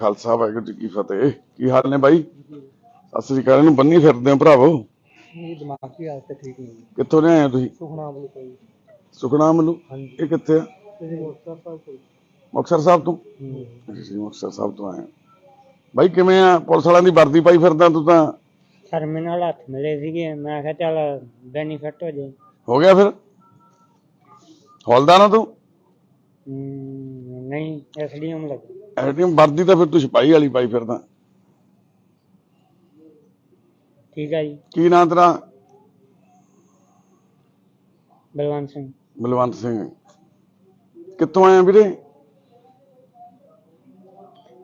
ਖਾਲਸਾ ਵਾਹਿਗੁਰੂ ਜੀ ਕੀ ਫਤਿਹ। ਕੀ ਹਾਲ ਨੇ ਬਾਈ? ਸਤਿ ਸ੍ਰੀ ਅਕਾਲ ਇਹਨੂੰ ਬੰਨੀ ਫਿਰਦੇ ਹੋ ਭਰਾਵੋ। ਇਹ ਦਿਮਾਗ ਦੀ ਹਾਲਤ ਠੀਕ ਨਹੀਂ ਕਿੱਥੋਂ ਲਿਆਏ ਹੋ ਤੁਸੀਂ? ਕੋਈ ਸੁਖਨਾ ਮਲੂ ਇਹ ਕਿੱਥੇ ਆ? ਮੋਟਰ ਸਾਹਿਬ ਤੋਂ ਹੂੰ। ਅਸੀਂ ਮੁਕਤਸਰ ਸਾਹਿਬ ਤੋਂ ਆਏ। ਬਾਈ ਕਿਵੇਂ ਆ? ਪੁਲਿਸ ਵਾਲਿਆਂ ਦੀ ਵਰਦੀ ਪਾਈ ਫਿਰਦਾ ਤੂੰ ਤਾਂ? ਸ਼ਰਮੇ ਨਾਲ ਹੱਥ ਮਿਲੇ ਸੀਗੇ। ਮੈਂ ਕਿਹਾ ਚੱਲ ਬੈਨੀਫਿਟ ਹੋ ਜਾਏ ਹੋ ਗਿਆ ਫਿਰ? ਹੌਲਦਾਰ ਆ ਤੂੰ? ਨਹੀਂ ਐਸਡੀਐਮ ਲੱਗ। ਐਟੀਐਮ ਵਰਦੀ ਤਾਂ ਫਿਰ ਤੂੰ ਸਿਪਾਹੀ ਵਾਲੀ ਪਾਈ ਫਿਰਦਾ। ਠੀਕ ਹੈ ਜੀ। ਕੀ ਨਾਂ ਤੇਰਾ? ਬਲਵੰਤ ਸਿੰਘ। ਬਲਵੰਤ ਸਿੰਘ। ਕਿੱਥੋਂ ਆਇਆ ਵੀਰੇ?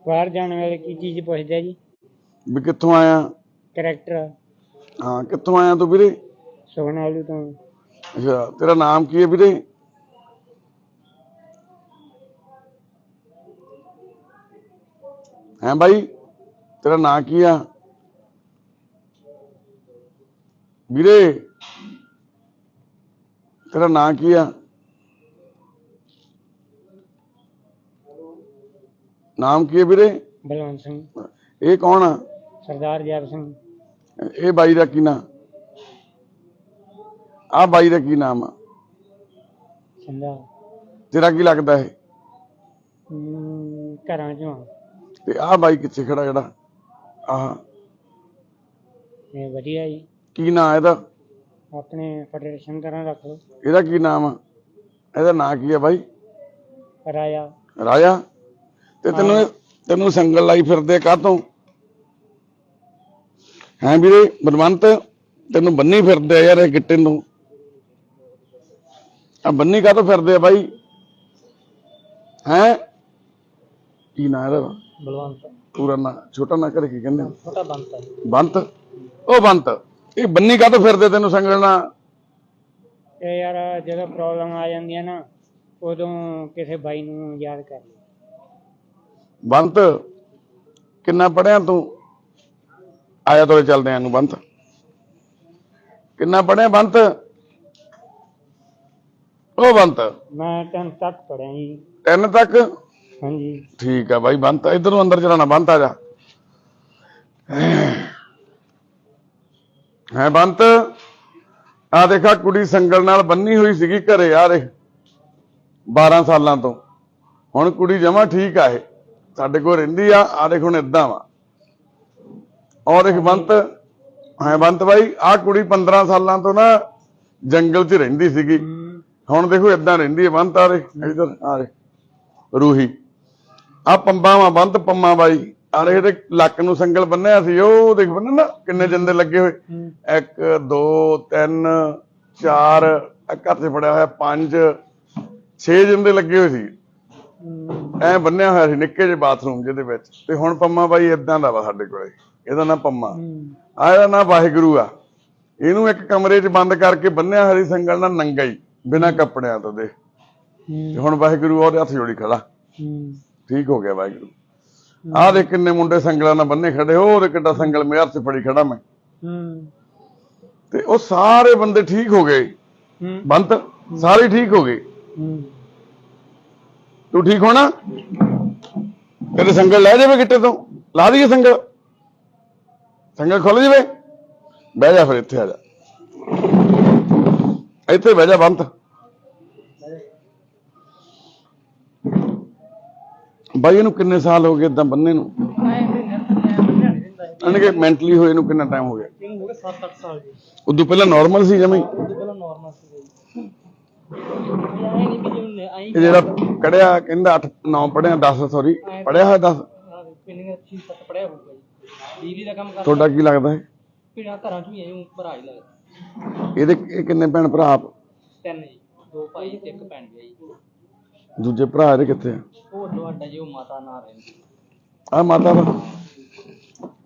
ਬਾਹਰ ਜਾਣ ਵੇਲੇ ਕੀ ਚੀਜ਼ ਪੁੱਛਦੇ ਆ ਜੀ? ਵੀ ਕਿੱਥੋਂ ਆਇਆ ਕਰੈਕਟਰ ਹਾਂ ਕਿੱਥੋਂ ਆਇਆ ਤੂੰ ਵੀਰੇ? ਸੁਖਨਾਲੂ ਤੋਂ। ਅੱਛਾ ਤੇਰਾ ਨਾਮ ਕੀ ਹੈ ਵੀਰੇ? ਹੈਂ ਬਾਈ ਤੇਰਾ ਨਾਂ ਕੀ ਆ? ਵੀਰੇ ਤੇਰਾ ਨਾਂ ਕੀ ਆ? ਨਾਮ ਕੀ ਹੈ ਵੀਰੇ? ਬਲਵੰਤ ਸਿੰਘ। ਇਹ ਕੌਣ ਆ? ਸਰਦਾਰ ਜੈਬ ਸਿੰਘ। ਇਹ ਬਾਈ ਦਾ ਕੀ ਨਾਂ? ਆ ਬਾਈ ਦਾ ਕੀ ਨਾਮ ਆ? ਸੰਧਾ ਤੇਰਾ ਕੀ ਲੱਗਦਾ ਹੈ ਘਰਾਂ ਚੋਂ। ਤੇ ਆਹ ਬਾਈ ਕਿੱਥੇ ਖੜਾ ਜਿਹੜਾ? ਆਹ। ਇਹ ਵਧੀਆ ਜੀ। ਕੀ ਨਾਂ ਇਹਦਾ? ਆਪਣੇ ਫੈਡਰੇਸ਼ਨ ਤਰ੍ਹਾਂ ਰੱਖ ਲਓ। ਇਹਦਾ ਕੀ ਨਾਮ ਆ? ਇਹਦਾ ਨਾਂ ਕੀ ਹੈ ਬਾਈ? ਰਾਇਆ। ਰਾਜਾ ਤੇ ਤੈਨੂੰ ਇਹ- ਤੈਨੂੰ ਸੰਗਲ ਲਾਈ ਫਿਰਦੇ ਕਾਹਤੋਂ? ਹੈਂ ਵੀਰੇ ਬਲਵੰਤ ਤੈਨੂੰ ਬੰਨੀ ਫਿਰਦੇ ਆ ਯਾਰ ਇਹ ਗਿੱਟੇ ਨੂੰ। ਆ ਬੰਨੀ ਕਾਹਤੋਂ ਫਿਰਦੇ ਆ ਬਾਈ? ਹੈਂ? ਕੀ ਨਾਂ ਇਹਦਾ? ਬਲਵੰਤ। ਪੂਰਾ ਨਾਂ ਛੋਟਾ ਨਾਂ ਕਰੇ ਕੀ ਕਹਿੰਦੇ? ਛੋਟਾ ਬੰਤ ਹੈ। ਬੰਤ? ਉਹ ਬੰਤ। ਇਹ ਬੰਨੀ ਕਾਹਤੋਂ ਫਿਰਦੇ ਤੈਨੂੰ ਸੰਗਲ ਨਾਲ? ਇਹ ਯਾਰ ਜਦੋਂ ਪ੍ਰੋਬਲਮ ਆ ਜਾਂਦੀ ਹੈ ਨਾ ਉਦੋਂ ਕਿਸੇ ਬਾਈ ਨੂੰ ਯਾਦ ਕਰ ਲਈ ਬੰਤ ਕਿੰਨਾ ਪੜਿਆ ਤੂੰ? ਆਇਆ ਤੋਲੇ ਚੱਲਦੇ ਆਂ ਨੂੰ ਬੰਤ। ਕਿੰਨਾ ਪੜਿਆ ਬੰਤ? ਉਹ ਬੰਤ। ਮੈਂ 10 ਤੱਕ ਪੜਿਆ ਜੀ। ਤਿੰਨ ਤੱਕ? ਹਾਂਜੀ। ਠੀਕ ਆ ਬਾਈ ਬੰਤ ਇਧਰ ਨੂੰ ਅੰਦਰ ਚਲਾਣਾ ਬੰਤ ਆ ਜਾ। ਹੈ ਬੰਤ ਆ ਦੇਖਾ ਕੁੜੀ ਸੰਗਲ ਨਾਲ ਬੰਨੀ ਹੋਈ ਸੀਗੀ ਘਰੇ ਆ ਦੇਖ 12 ਸਾਲਾਂ ਤੋਂ। ਹੁਣ ਕੁੜੀ ਜਮਾ ਠੀਕ ਆ ਇਹ ਸਾਡੇ ਕੋਲ ਰਹਿੰਦੀ ਆ ਆ ਦੇਖ ਹੁਣ ਇਦਾਂ ਵਾ। ਔਰ ਇੱਕ ਬੰਤ ਹੈ ਬੰਤ ਬਾਈ ਆ ਕੁੜੀ 15 ਸਾਲਾਂ ਤੋਂ ਨਾ ਜੰਗਲ 'ਚ ਰਹਿੰਦੀ ਸੀਗੀ। ਹੁਣ ਦੇਖੋ ਇਦਾਂ ਰਹਿੰਦੀ ਹੈ ਬੰਤ ਆ ਰੇ ਇਧਰ ਆ ਰੇ ਰੂਹੀ। ਆ ਪੰਬਾਂ ਵਾ ਬੰਤ ਪੰਮਾ ਬਾਈ ਆ ਰੇ ਇਹਦੇ ਲੱਕ ਨੂੰ ਸੰਗਲ ਬੰਨਿਆ ਸੀ ਉਹ ਦੇਖ ਬੰਨਿਆ ਨਾ ਕਿੰਨੇ ਜੰਦੇ ਲੱਗੇ ਹੋਏ। 1 2 3 4 ਘਰ ਤੇ ਫੜਿਆ ਹੋਇਆ 5 6 ਜੰਦੇ ਲੱਗੇ ਹੋਏ ਸੀ। ਐ ਬੰਨਿਆ ਹੋਇਆ ਸੀ ਨਿੱਕੇ ਜਿਹੇ ਬਾਥਰੂਮ ਜਿਹਦੇ ਵਿੱਚ। ਤੇ ਹੁਣ ਪੰਮਾ ਬਾਈ ਇਦਾਂ ਦਾ ਵਾ ਸਾਡੇ ਕੋਲੇ। ਇਹਦਾ ਨਾਂ ਪੰਮਾ। ਆ ਇਹਦਾ ਨਾਂ ਵਾਹਿਗੁਰੂ ਆ। ਇਹਨੂੰ ਇੱਕ ਕਮਰੇ 'ਚ ਬੰਦ ਕਰਕੇ ਬੰਨਿਆ ਹਰੀ ਸੰਗਲ ਨਾਲ ਨੰਗਾ ਹੀ ਬਿਨਾਂ ਕੱਪੜਿਆਂ ਤੋਂ ਦੇ ਤੇ ਹੁਣ ਵਾਹਿਗੁਰੂ ਉਹਦੇ ਹੱਥ ਜੋੜੀ ਖੜਾ। ਠੀਕ ਹੋ ਗਿਆ ਵਾਹਿਗੁਰੂ। ਆਹ ਦੇ ਕਿੰਨੇ ਮੁੰਡੇ ਸੰਗਲਾਂ ਨਾਲ ਬੰਨੇ ਖੜੇ ਹੋ ਉਹਦੇ ਕਿੱਡਾ ਸੰਗਲ ਮੇਰੇ ਹੱਥ ਫੜੀ ਖੜਾ ਮੈਂ। ਤੇ ਉਹ ਸਾਰੇ ਬੰਦੇ ਠੀਕ ਹੋ ਗਏ। ਬੰਤ ਸਾਰੇ ਠੀਕ ਹੋ ਗਏ। ਤੂੰ ਠੀਕ ਹੋਣਾ? ਤੇਰੇ ਸੰਗਲ ਲੈ ਜਾਵੇ ਗਿੱਟੇ ਤੋਂ ਲਾ ਦਈਏ ਸੰਗਲ। ਸੰਗਲ ਖੁੱਲ ਜਾਵੇ। ਬਹਿ ਜਾ ਫਿਰ ਇੱਥੇ ਆ ਜਾ। ਇੱਥੇ ਬਹਿ ਜਾ ਬੰਤ। ਬਾਈ ਇਹਨੂੰ ਕਿੰਨੇ ਸਾਲ ਹੋ ਗਏ ਇਦਾਂ ਬੰਨੇ ਨੂੰ? ਅਣ ਕੇ ਮੈਂਟਲੀ ਹੋਏ ਨੂੰ ਕਿੰਨਾ ਟਾਈਮ ਹੋ ਗਿਆ? ਇਹਨੂੰ ਹੋ ਗਏ 7-8 ਸਾਲ ਜੀ। ਉਦੋਂ ਪਹਿਲਾਂ ਨਾਰਮਲ ਸੀ ਜਮਈ ਉਹਦੇ ਪਹਿਲਾਂ ਨਾਰਮਲ ਸੀ ਜੀ। ਇਹ ਜਿਹੜਾ ਕੜਿਆ ਕਹਿੰਦਾ 8 9 ਪੜਿਆ 10 ਸੌਰੀ ਪੜਿਆ ਹੋਇਆ 10 ਪਿੰਨਿੰਗ ਅੱਛੀ ਸੱਤ ਪੜਿਆ ਹੋਊਗਾ ਜੀ। ਬਿਜਲੀ ਦਾ ਕੰਮ ਕਰ ਤੁਹਾਡਾ ਕੀ ਲੱਗਦਾ ਹੈ? ਪਿੰਡਾਂ ਘਰਾਂ ਚ ਵੀ ਐਂ ਭਰਾ ਹੀ ਲੱਗਦਾ। ਇਹਦੇ ਇਹ ਕਿੰਨੇ ਭੈਣ ਭਰਾ ਆਪ? ਤਿੰਨ ਜੀ ਦੋ ਭਾਈ ਤੇ ਇੱਕ ਭੈਣ ਜੀ। ਦੂਜੇ ਭਰਾ ਇਹਦੇ ਕਿੱਥੇ ਆ? ਉਹ ਤੁਹਾਡਾ ਜੀ ਉਹ ਮਾਤਾ ਨਾਲ ਰਹਿੰਦੀ। ਆ ਮਾਤਾ ਦਾ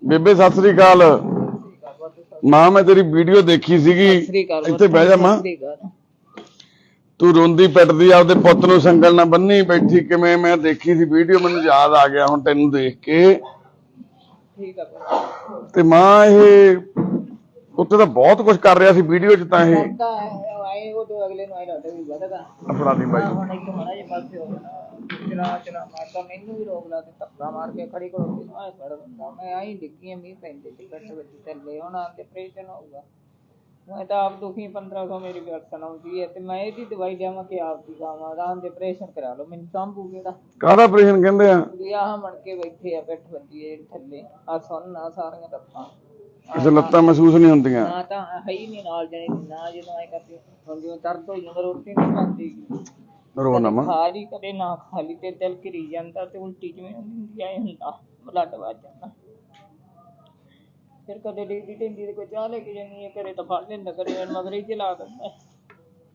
ਬੇਬੇ ਸਤਿ ਸ੍ਰੀ ਅਕਾਲ। ਮਾਂ ਮੈਂ ਤੇਰੀ ਵੀਡੀਓ ਦੇਖੀ ਸੀਗੀ। ਇੱਥੇ ਬਹਿ ਜਾ ਮਾਂ। ਤੂੰ ਰੋਂਦੀ ਪਿੱਟਦੀ ਆਪਦੇ ਪੁੱਤ ਨੂੰ ਸੰਗਲ ਨਾਲ ਬੰਨੀ ਬੈਠੀ ਕਿਵੇਂ? ਮੈਂ ਦੇਖੀ ਸੀ ਵੀਡੀਓ ਮੈਨੂੰ ਯਾਦ ਆ ਗਿਆ ਹੁਣ ਤੈਨੂੰ ਦੇਖ ਕੇ। ਠੀਕ ਆ ਤੇ ਮਾਂ ਇਹ ਉੱਤੇ ਤਾਂ ਬਹੁਤ ਕੁਝ ਕਰ ਰਿਹਾ ਸੀ ਵੀਡੀਓ 'ਚ ਤਾਂ ਇਹ। ਹੈ ਆਏ ਉਹ ਤੋਂ ਅਗਲੇ ਨੂੰ ਆਏ ਲੱਗਦਾ ਵੀ ਵਧਗਾ ਅਫਰਾਦੀ ਬਾਈ। ਹੁਣ ਇੱਕ ਮਾੜਾ ਜਿਹਾ ਪਾਸੇ ਹੋ ਗਿਆ। ਚਲਾ ਚਲਾ ਮਾਰਦਾ ਮੈਨੂੰ ਵੀ ਰੋਕ ਲਾ ਕੇ ਧੱਕਾ ਮਾਰ ਕੇ ਖੜੀ ਕਰੋ। ਕੇ ਆਏ ਫੜ ਦਿੰਦਾ। ਮੈਂ ਆਈ ਡਿੱਗੀ ਮੀਂਹ ਪੈਂਦੇ ਤੇ ਬੱਟ ਵਿੱਚ ਥੱਲੇ ਹੁਣ ਆ ਕੇ ਆਪਰੇਸ਼ਨ ਹੋਊਗਾ। ਮੈਂ ਤਾਂ ਆਪ ਦੁਖੀ 1500 ਮੇਰੀ ਵਿਅਕਤਨ ਆਉਂਦੀ ਹੈ ਤੇ ਮੈਂ ਇਹਦੀ ਦਵਾਈ ਲਿਆਵਾਂ ਕਿ ਆਪ ਦੀ ਖਾਵਾਂ ਆਰਾਮ ਦੇ ਆਪਰੇਸ਼ਨ ਕਰਾ ਲਓ ਮੈਨੂੰ ਸੰਭੂ ਕਿਹੜਾ? ਕਾਹਦਾ ਆਪਰੇਸ਼ਨ ਕਹਿੰਦੇ ਆ? ਵੀ ਆਹ ਮਣ ਕੇ ਬੈਠੇ ਆ ਪਿੱਠ ਵੱਜੀ ਥੱਲੇ। ਆ ਸੁਣ ਆ ਸਾਰੀਆਂ ਲੱਤਾਂ ਕਿਸੇ ਲੱਤਾਂ ਮਹਿਸੂਸ ਨਹੀਂ ਹੁੰਦੀਆਂ। ਨਾ ਤਾਂ ਹੈ ਹੀ ਨਹੀਂ ਨਾਲ ਜਣੇ ਦੀ ਨਾ ਜਦੋਂ ਐ ਕਰਦੇ ਹੁਣ ਜਿਵੇਂ ਦਰਦ ਹੋਈ ਜਾਂਦਾ ਰੋਟੀ ਨਹੀਂ ਖਾਂਦੀ ਰੋ ਨਾ ਮਾਂ। ਖਾ ਲਈ ਕਦੇ ਨਾ ਖਾ ਲਈ ਤੇ ਦਿਲ ਘਿਰੀ ਜਾਂਦਾ ਤੇ ਉਲਟੀ ਜਿਵੇਂ ਹੁੰਦੀ ਐ ਹੁੰਦਾ ਬਲੱਡ ਵੱਜ ਜਾਂਦਾ। ਫਿਰ ਕਦੇ ਡੇਡੀ ਢਿੰਦੀ ਦੇ ਕੋਈ ਚਾਹ ਲੈ ਕੇ ਜਾਨੀ ਹੈ ਘਰੇ ਤਾਂ ਫੜ ਲੈਂਦਾ ਮੈਨੂੰ ਮਗਰੇ ਚ ਲਾ ਦਿੰਦਾ।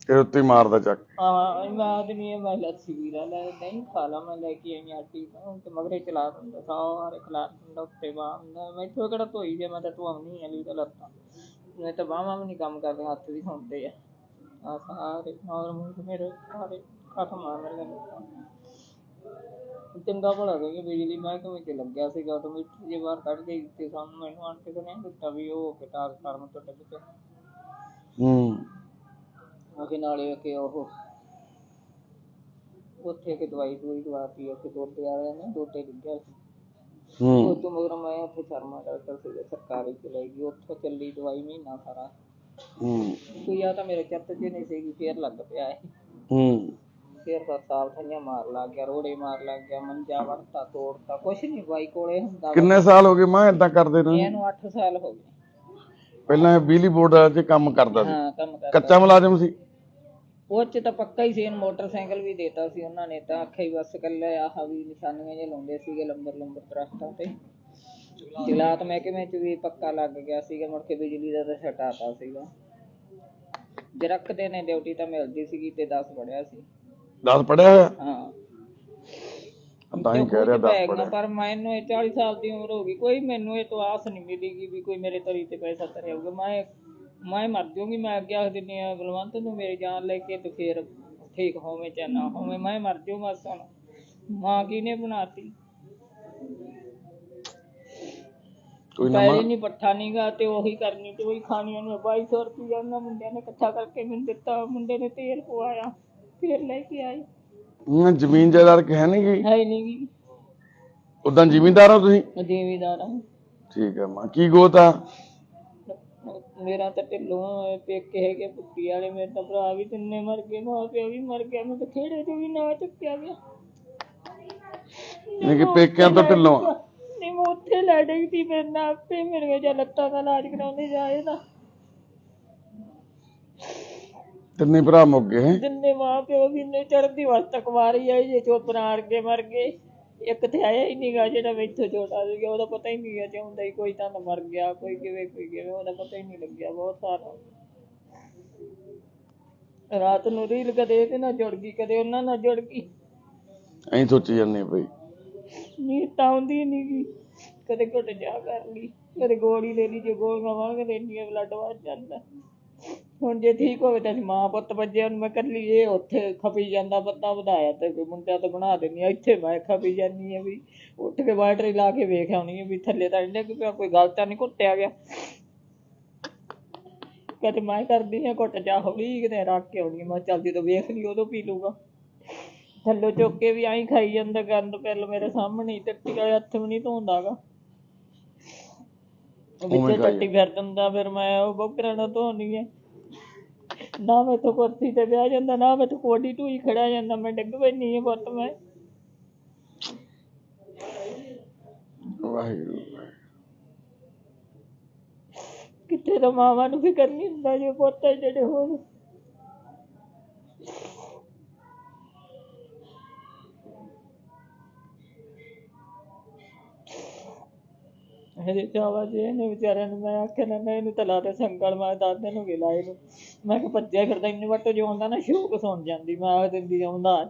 ਇਹ ਉੱਤੇ ਹੀ ਮਾਰਦਾ ਚੱਕ। ਹਾਂ ਮੈਂ ਆਦਮੀ ਮੈਂ ਲੱਸੀ ਵੀ ਲੈ ਲੈ ਨਹੀਂ ਖਾ ਲਾ ਮੈਂ ਲੈ ਕੇ ਆਈ ਆਟੀ ਤਾਂ ਤੇ ਮਗਰੇ ਚਲਾ ਦਿੰਦਾ ਸਾਰੇ ਖਿਲਾ ਦਿੰਦਾ ਉੱਤੇ ਬਾਹ ਹੁੰਦਾ ਮੈਂ ਇੱਥੋਂ ਕਿਹੜਾ ਧੋਈ ਜੇ ਮੈਂ ਤਾਂ ਧੋਣੀ ਆ ਲਈ ਤਾਂ ਲੱਤਾਂ। ਮੈਂ ਤਾਂ ਬਾਹਾਂ ਵੀ ਨਹੀਂ ਕੰਮ ਕਰਦੇ ਹੱਥ ਵੀ ਹੁੰਦੇ ਆ। ਆ ਸਾਰੇ ਔਰ ਮੂੰਹ ਮੇਰੇ ਸਾਰੇ ਹੱਥ ਮਾਰ ਲੈ ਚੰਗਾ ਭਲਾ ਗਈ ਬਿਜਲੀ ਮਹਿਕਮੇ ਚ ਲੱਗਿਆ ਸੀਗਾ ਆਟੋਮੈਟਿਕ ਜੇ ਬਾਹਰ ਕੱਢ ਕੇ ਦਿੱਤੇ ਸਾਨੂੰ ਮੈਨੂੰ ਆਣ ਕੇ ਤਾਂ ਨਹੀਂ ਦਿੱਤਾ ਵੀ ਉਹ ਕਿ ਟ੍ਰਾਂਸਫਾਰਮਰ ਤੋਂ ਡਿੱਗ ਪਿਆ। ਹੂੰ। ਅਗੇ ਨਾਲੇ ਕਿ ਉਹ ਉੱਥੇ ਕਿ ਦਵਾਈ ਦਵਾਈ ਦਵਾਤੀ ਉੱਥੇ ਦੋਤੇ ਵਾਲਿਆਂ ਨੇ ਦੋਤੇ ਡਿੱਗਿਆ ਸੀ। ਹੂੰ। ਉਹ ਤੋਂ ਮਗਰ ਮੈਂ ਉੱਥੇ ਸ਼ਰਮਾ ਡਾਕਟਰ ਸੀ ਸਰਕਾਰੀ ਚ ਲੈ ਗਈ ਉੱਥੋਂ ਚੱਲੀ ਦਵਾਈ ਮਹੀਨਾ ਸਾਰਾ। ਹੂੰ। ਕੋਈ ਆ ਤਾਂ ਮੇਰੇ ਚਿੱਤ 'ਚ ਨਹੀਂ ਸੀਗੀ ਫੇਰ ਲੱਗ ਪਿਆ ਇਹ। ਹੂੰ। ਫੇਰ ਤਾਂ ਸਾਲ ਥਈਆਂ ਮਾਰ ਲੱਗ ਗਿਆ ਰੋੜੇ ਮਾਰ ਲੱਗ ਗਿਆ ਮੰਜਾ ਵੜਤਾ ਤੋੜਤਾ ਕੁਛ ਨਹੀਂ ਬਾਈ ਕੋਲੇ ਹੁੰਦਾ। ਕਿੰਨੇ ਸਾਲ ਹੋ ਗਏ ਮੈਂ ਇਦਾਂ ਕਰਦੇ ਨੂੰ? ਇਹਨੂੰ 8 ਸਾਲ ਹੋ ਗਏ। ਪਹਿਲਾਂ ਇਹ ਬਿਜਲੀ ਬੋਰਡ 'ਚ ਕੰਮ ਕਰਦਾ ਸੀ। ਹਾਂ ਕੰਮ ਕਰਦਾ ਕੱਚਾ ਮੁਲਾਜ਼ਮ ਸੀ। ਉਹ ਚ ਤਾਂ ਪੱਕਾ ਹੀ ਸੀ ਇਹਨੂੰ ਮੋਟਰਸਾਈਕਲ ਵੀ ਦੇਤਾ ਸੀ ਉਹਨਾਂ ਨੇ ਤਾਂ ਆਖਿਆ ਹੀ ਬਸ ਕੱਲੇ ਆਹ ਵੀ ਨਿਸ਼ਾਨੀਆਂ ਜੇ ਲਾਉਂਦੇ ਸੀਗੇ ਲੰਬਰ ਲੰਬਰ ਦਰਖਤਾਂ ਤੇ। ਜਲਾਤ ਮਹਿਕਮੇ ਚ ਵੀ ਪੱਕਾ ਲੱਗ ਗਿਆ ਸੀਗਾ ਮੁੜ ਕੇ ਬਿਜਲੀ ਦਾ ਤਾਂ ਛਟਾਤਾ ਸੀਗਾ। ਜੇ ਰੱਖਦੇ ਨੇ ਡਿਊਟੀ ਤਾਂ ਮਿਲਦੀ ਸੀਗੀ ਤੇ 10 ਪੜਿਆ ਸੀ। 10 ਪੜਿਆ ਹੋਇਆ? ਹਾਂ। ਤਾਂ ਹੀ ਕਹਿ ਰਿਹਾ ਪੈ 10 ਗਿਆ, ਪੜਿਆ ਪਰ ਮੈਨੂੰ ਇਹ 40 ਸਾਲ ਦੀ ਉਮਰ ਹੋ ਗਈ ਕੋਈ ਮੈਨੂੰ ਇਹ ਤੋਂ ਆਸ ਨਹੀਂ ਮਿਲੇਗੀ ਵੀ ਕੋਈ ਮੇਰੇ ਤਰੀ ਤੇ ਪੈਸਾ ਤਰਿਆ ਹੋਊਗਾ। ਮੈਂ ਮੈਂ ਮਰ ਜਾਊਂਗੀ ਮੈਂ ਅੱਗੇ ਆਖ ਦਿੰਦੀ ਆ ਬਲਵੰਤ ਨੂੰ ਮੇਰੀ ਜਾਨ ਲੈ ਕੇ ਤੇ ਫੇਰ ਠੀਕ ਹੋਵੇਂ ਚਾਹੇ ਨਾ ਹੋਵੇਂ ਮੈਂ ਮਰ ਜਾਊਂ ਬਸ ਹੁਣ। ਮਾਂ ਕਿਹਨੇ ਬਣਾਤੀ? ਕੋਈ ਨਾ ਪੈਸੇ ਨਹੀਂ ਪੱਠਾ ਨਹੀਂਗਾ ਤੇ ਉਹੀ ਕਰਨੀ ਤੇ ਉਹੀ ਖਾਣੀ ਉਹਨੂੰ 2200 ਰੁਪਇਆ ਉਹਨਾਂ ਮੁੰਡਿਆਂ ਨੇ ਇਕੱਠਾ ਕਰਕੇ ਮੈਨੂੰ ਦਿੱਤਾ। ਮੁੰਡੇ ਨੇ ਤੇਲ ਪਵਾਇਆ ਫੇਰ ਲੈ ਕੇ ਆਈ ਮਾਂ ਜ਼ਮੀਨ ਜਾਇਦਾਦ ਕਿ ਹੈ ਨਹੀਂ ਗਈ ਹੈ ਨਹੀਂ ਗੀ। ਉਦਾਂ ਜ਼ਿਮੀਂਦਾਰ ਹੋ ਤੁਸੀਂ? ਦੇਵੀਦਾਰ ਆ ਠੀਕ ਹੈ ਮਾਂ ਕੀ ਗੋਤ ਆ? ਮੇਰਾ ਤਾਂ ਢਿੱਲੋਂ ਪੇਕੇ ਹੈਗੇ ਪੁੱਤੀ ਵਾਲੇ ਮੇਰੇ ਤਾਂ ਭਰਾ ਵੀ ਤਿੰਨੇ ਮਰ ਗਏ ਮਾਂ ਪਿਓ ਵੀ ਮਰ ਗਿਆ ਮੈਂ ਤਾਂ ਖੇੜੇ ਤੋਂ ਵੀ ਨਾ ਚੁੱਕਿਆ ਗਿਆ। ਨਹੀਂ ਕਿ ਪੇਕਿਆਂ ਤੋਂ ਢਿੱਲੋਂ ਆ। ਨਹੀਂ ਮੈਂ ਉੱਥੇ ਲੈ ਡਈ ਸੀ ਮੇਰੇ ਨਾਲ ਆਪੇ ਮੇਰੇ ਜਾਂ ਲੱਤਾਂ ਦਾ ਇਲਾਜ ਕਰਾਉਂਦੇ ਜਾਏ ਤਾਂ। ਤਿੰਨੇ ਭਰਾ ਮੁੱਕ ਗਏ ਹੈਂ? ਤਿੰਨੇ ਮਾਂ ਪਿਓ ਵੀ ਨੇ ਚੜ੍ਹਦੀ ਵਸਤ ਕੁਮਾਰੀ ਆਈ ਜੇ ਚੁੱਪ ਨਾਲ ਕੇ ਮਰ ਗਏ। ਇੱਕ ਤੇ ਆਇਆ ਹੀ ਨਹੀਂਗਾ ਜਿਹੜਾ ਮੈਥੋਂ ਛੋਟਾ ਸੀਗਾ ਉਹਦਾ ਪਤਾ ਹੀ ਨਹੀਂ ਗਿਆ ਚਾਹੁੰਦਾ ਹੀ ਕੋਈ ਤਾਂ ਮਰ ਗਿਆ ਕੋਈ ਕਿਵੇਂ ਕੋਈ ਕਿਵੇਂ ਉਹਦਾ ਪਤਾ ਹੀ ਨਹੀਂ ਲੱਗਿਆ ਬਹੁਤ ਸਾਰਾ। ਰਾਤ ਨੂੰ ਰੀਲ ਕਦੇ ਇਹਦੇ ਨਾਲ ਜੁੜ ਗਈ ਕਦੇ ਉਹਨਾਂ ਨਾਲ ਜੁੜ ਗਈ। ਐਂ ਸੋਚੀ ਜਾਂਦੇ ਬਈ। ਨੀਂਦ ਤਾਂ ਆਉਂਦੀ ਨਹੀਂ ਗੀ ਕਦੇ ਘੁੱਟ ਜਾ ਕਰ ਲਈ ਕਦੇ ਗੋਲੀ ਲੈ ਲਈ ਜੇ ਗੋਲੀਆਂ ਵਾਂਗ ਲੈਣੀਆਂ ਬਲੱਡ ਵੱਜ ਜਾਂਦਾ। ਹੁਣ ਜੇ ਠੀਕ ਹੋਵੇ ਤਾਂ ਅਸੀਂ ਮਾਂ ਪੁੱਤ ਵੱਜੇ ਹੁਣ ਮੈਂ ਕੱਲੀ ਇਹ ਉੱਥੇ ਖਪੀ ਜਾਂਦਾ ਪੱਤਾ ਵਧਾਇਆ ਤੇ ਕੋਈ ਮੁੰਡਾ ਤਾਂ ਬਣਾ ਦਿੰਦੀ ਆ ਇੱਥੇ ਮੈਂ ਖਪੀ ਜਾਂਦੀ ਆ ਵੀ ਉੱਠ ਕੇ ਬਾਟਰੀ ਲਾ ਕੇ ਵੇਖ ਆਉਣੀ ਆ ਵੀ ਥੱਲੇ ਤਾਂ ਇੰਨੇ ਕਿ ਕੋਈ ਗੱਲ ਤਾਂ ਨਹੀਂ ਘੁੱਟਿਆ ਗਿਆ। ਕਦੇ ਮੈਂ ਕਰਦੀ ਆ ਘੁੱਟ ਜਾ ਹੌਲੀ ਕਿਤੇ ਰੱਖ ਕੇ ਆਉਣੀ ਆ ਮੈਂ ਕਿਹਾ ਚੱਲ ਜਦੋਂ ਵੇਖ ਲਈ ਉਦੋਂ ਪੀ ਲੂਗਾ ਥੱਲੇ ਚੁੱਕ ਕੇ ਵੀ ਆਈ ਖਾਈ ਜਾਂਦਾ ਗੰਦ ਪਹਿਲ ਮੇਰੇ ਸਾਹਮਣੇ ਟੱਟੀ ਵਾਲੇ ਹੱਥ ਵੀ ਨਹੀਂ ਧੋਂਦਾਗਾ। ਵਿੱਚ ਟੱਟੀ ਫਿਰ ਦਿੰਦਾ ਫਿਰ ਮੈਂ ਉਹ ਬੋਕਰਾਂ ਨਾਲ ਧੋਣੀ ਹੈ ਨਾ ਮੈਂ ਤਾਂ ਕੁਰਸੀ ਤੇ ਬਹਿ ਜਾਂਦਾ ਨਾ ਮੈਂ ਤਾਂ ਕੋਡੀ ਢੂਈ ਖੜਾ ਜਾਂਦਾ ਮੈਂ ਡਿੱਗ ਪੈਣੀ ਹੈ ਪੁੱਤ ਮੈਂ। ਵਾਹਿਗੁਰੂ। ਕਿੱਥੇ ਤਾਂ ਮਾਵਾਂ ਨੂੰ ਫਿਕਰ ਨਹੀਂ ਹੁੰਦਾ ਜੇ ਪੁੱਤ ਹੈ ਜਿਹੜੇ ਹੋਣ। ਇਹਦੇ ਚਾਵਾ ਜੇ ਨੇ ਵਿਚਾਰਿਆਂ ਨੂੰ ਮੈਂ ਆਖਿਆ ਨਾ ਨਾ ਇਹਨੂੰ ਤਲਾ ਤੇ ਸੰਗਲ ਮੈਂ ਦੱਸ ਦਿਨ ਹੋ ਗਏ ਲਾਏ ਨੂੰ ਮੈਂ ਕਿ ਭੱਜਿਆ ਫਿਰਦਾ, ਇੰਨੇ ਵੱਟ ਜੋ ਆਉਂਦਾ ਨਾ ਸ਼ੌਕ ਸੁਣ ਜਾਂਦੀ, ਮੈਂ ਆਖ ਦਿੰਦੀ ਆਉਂਦਾ।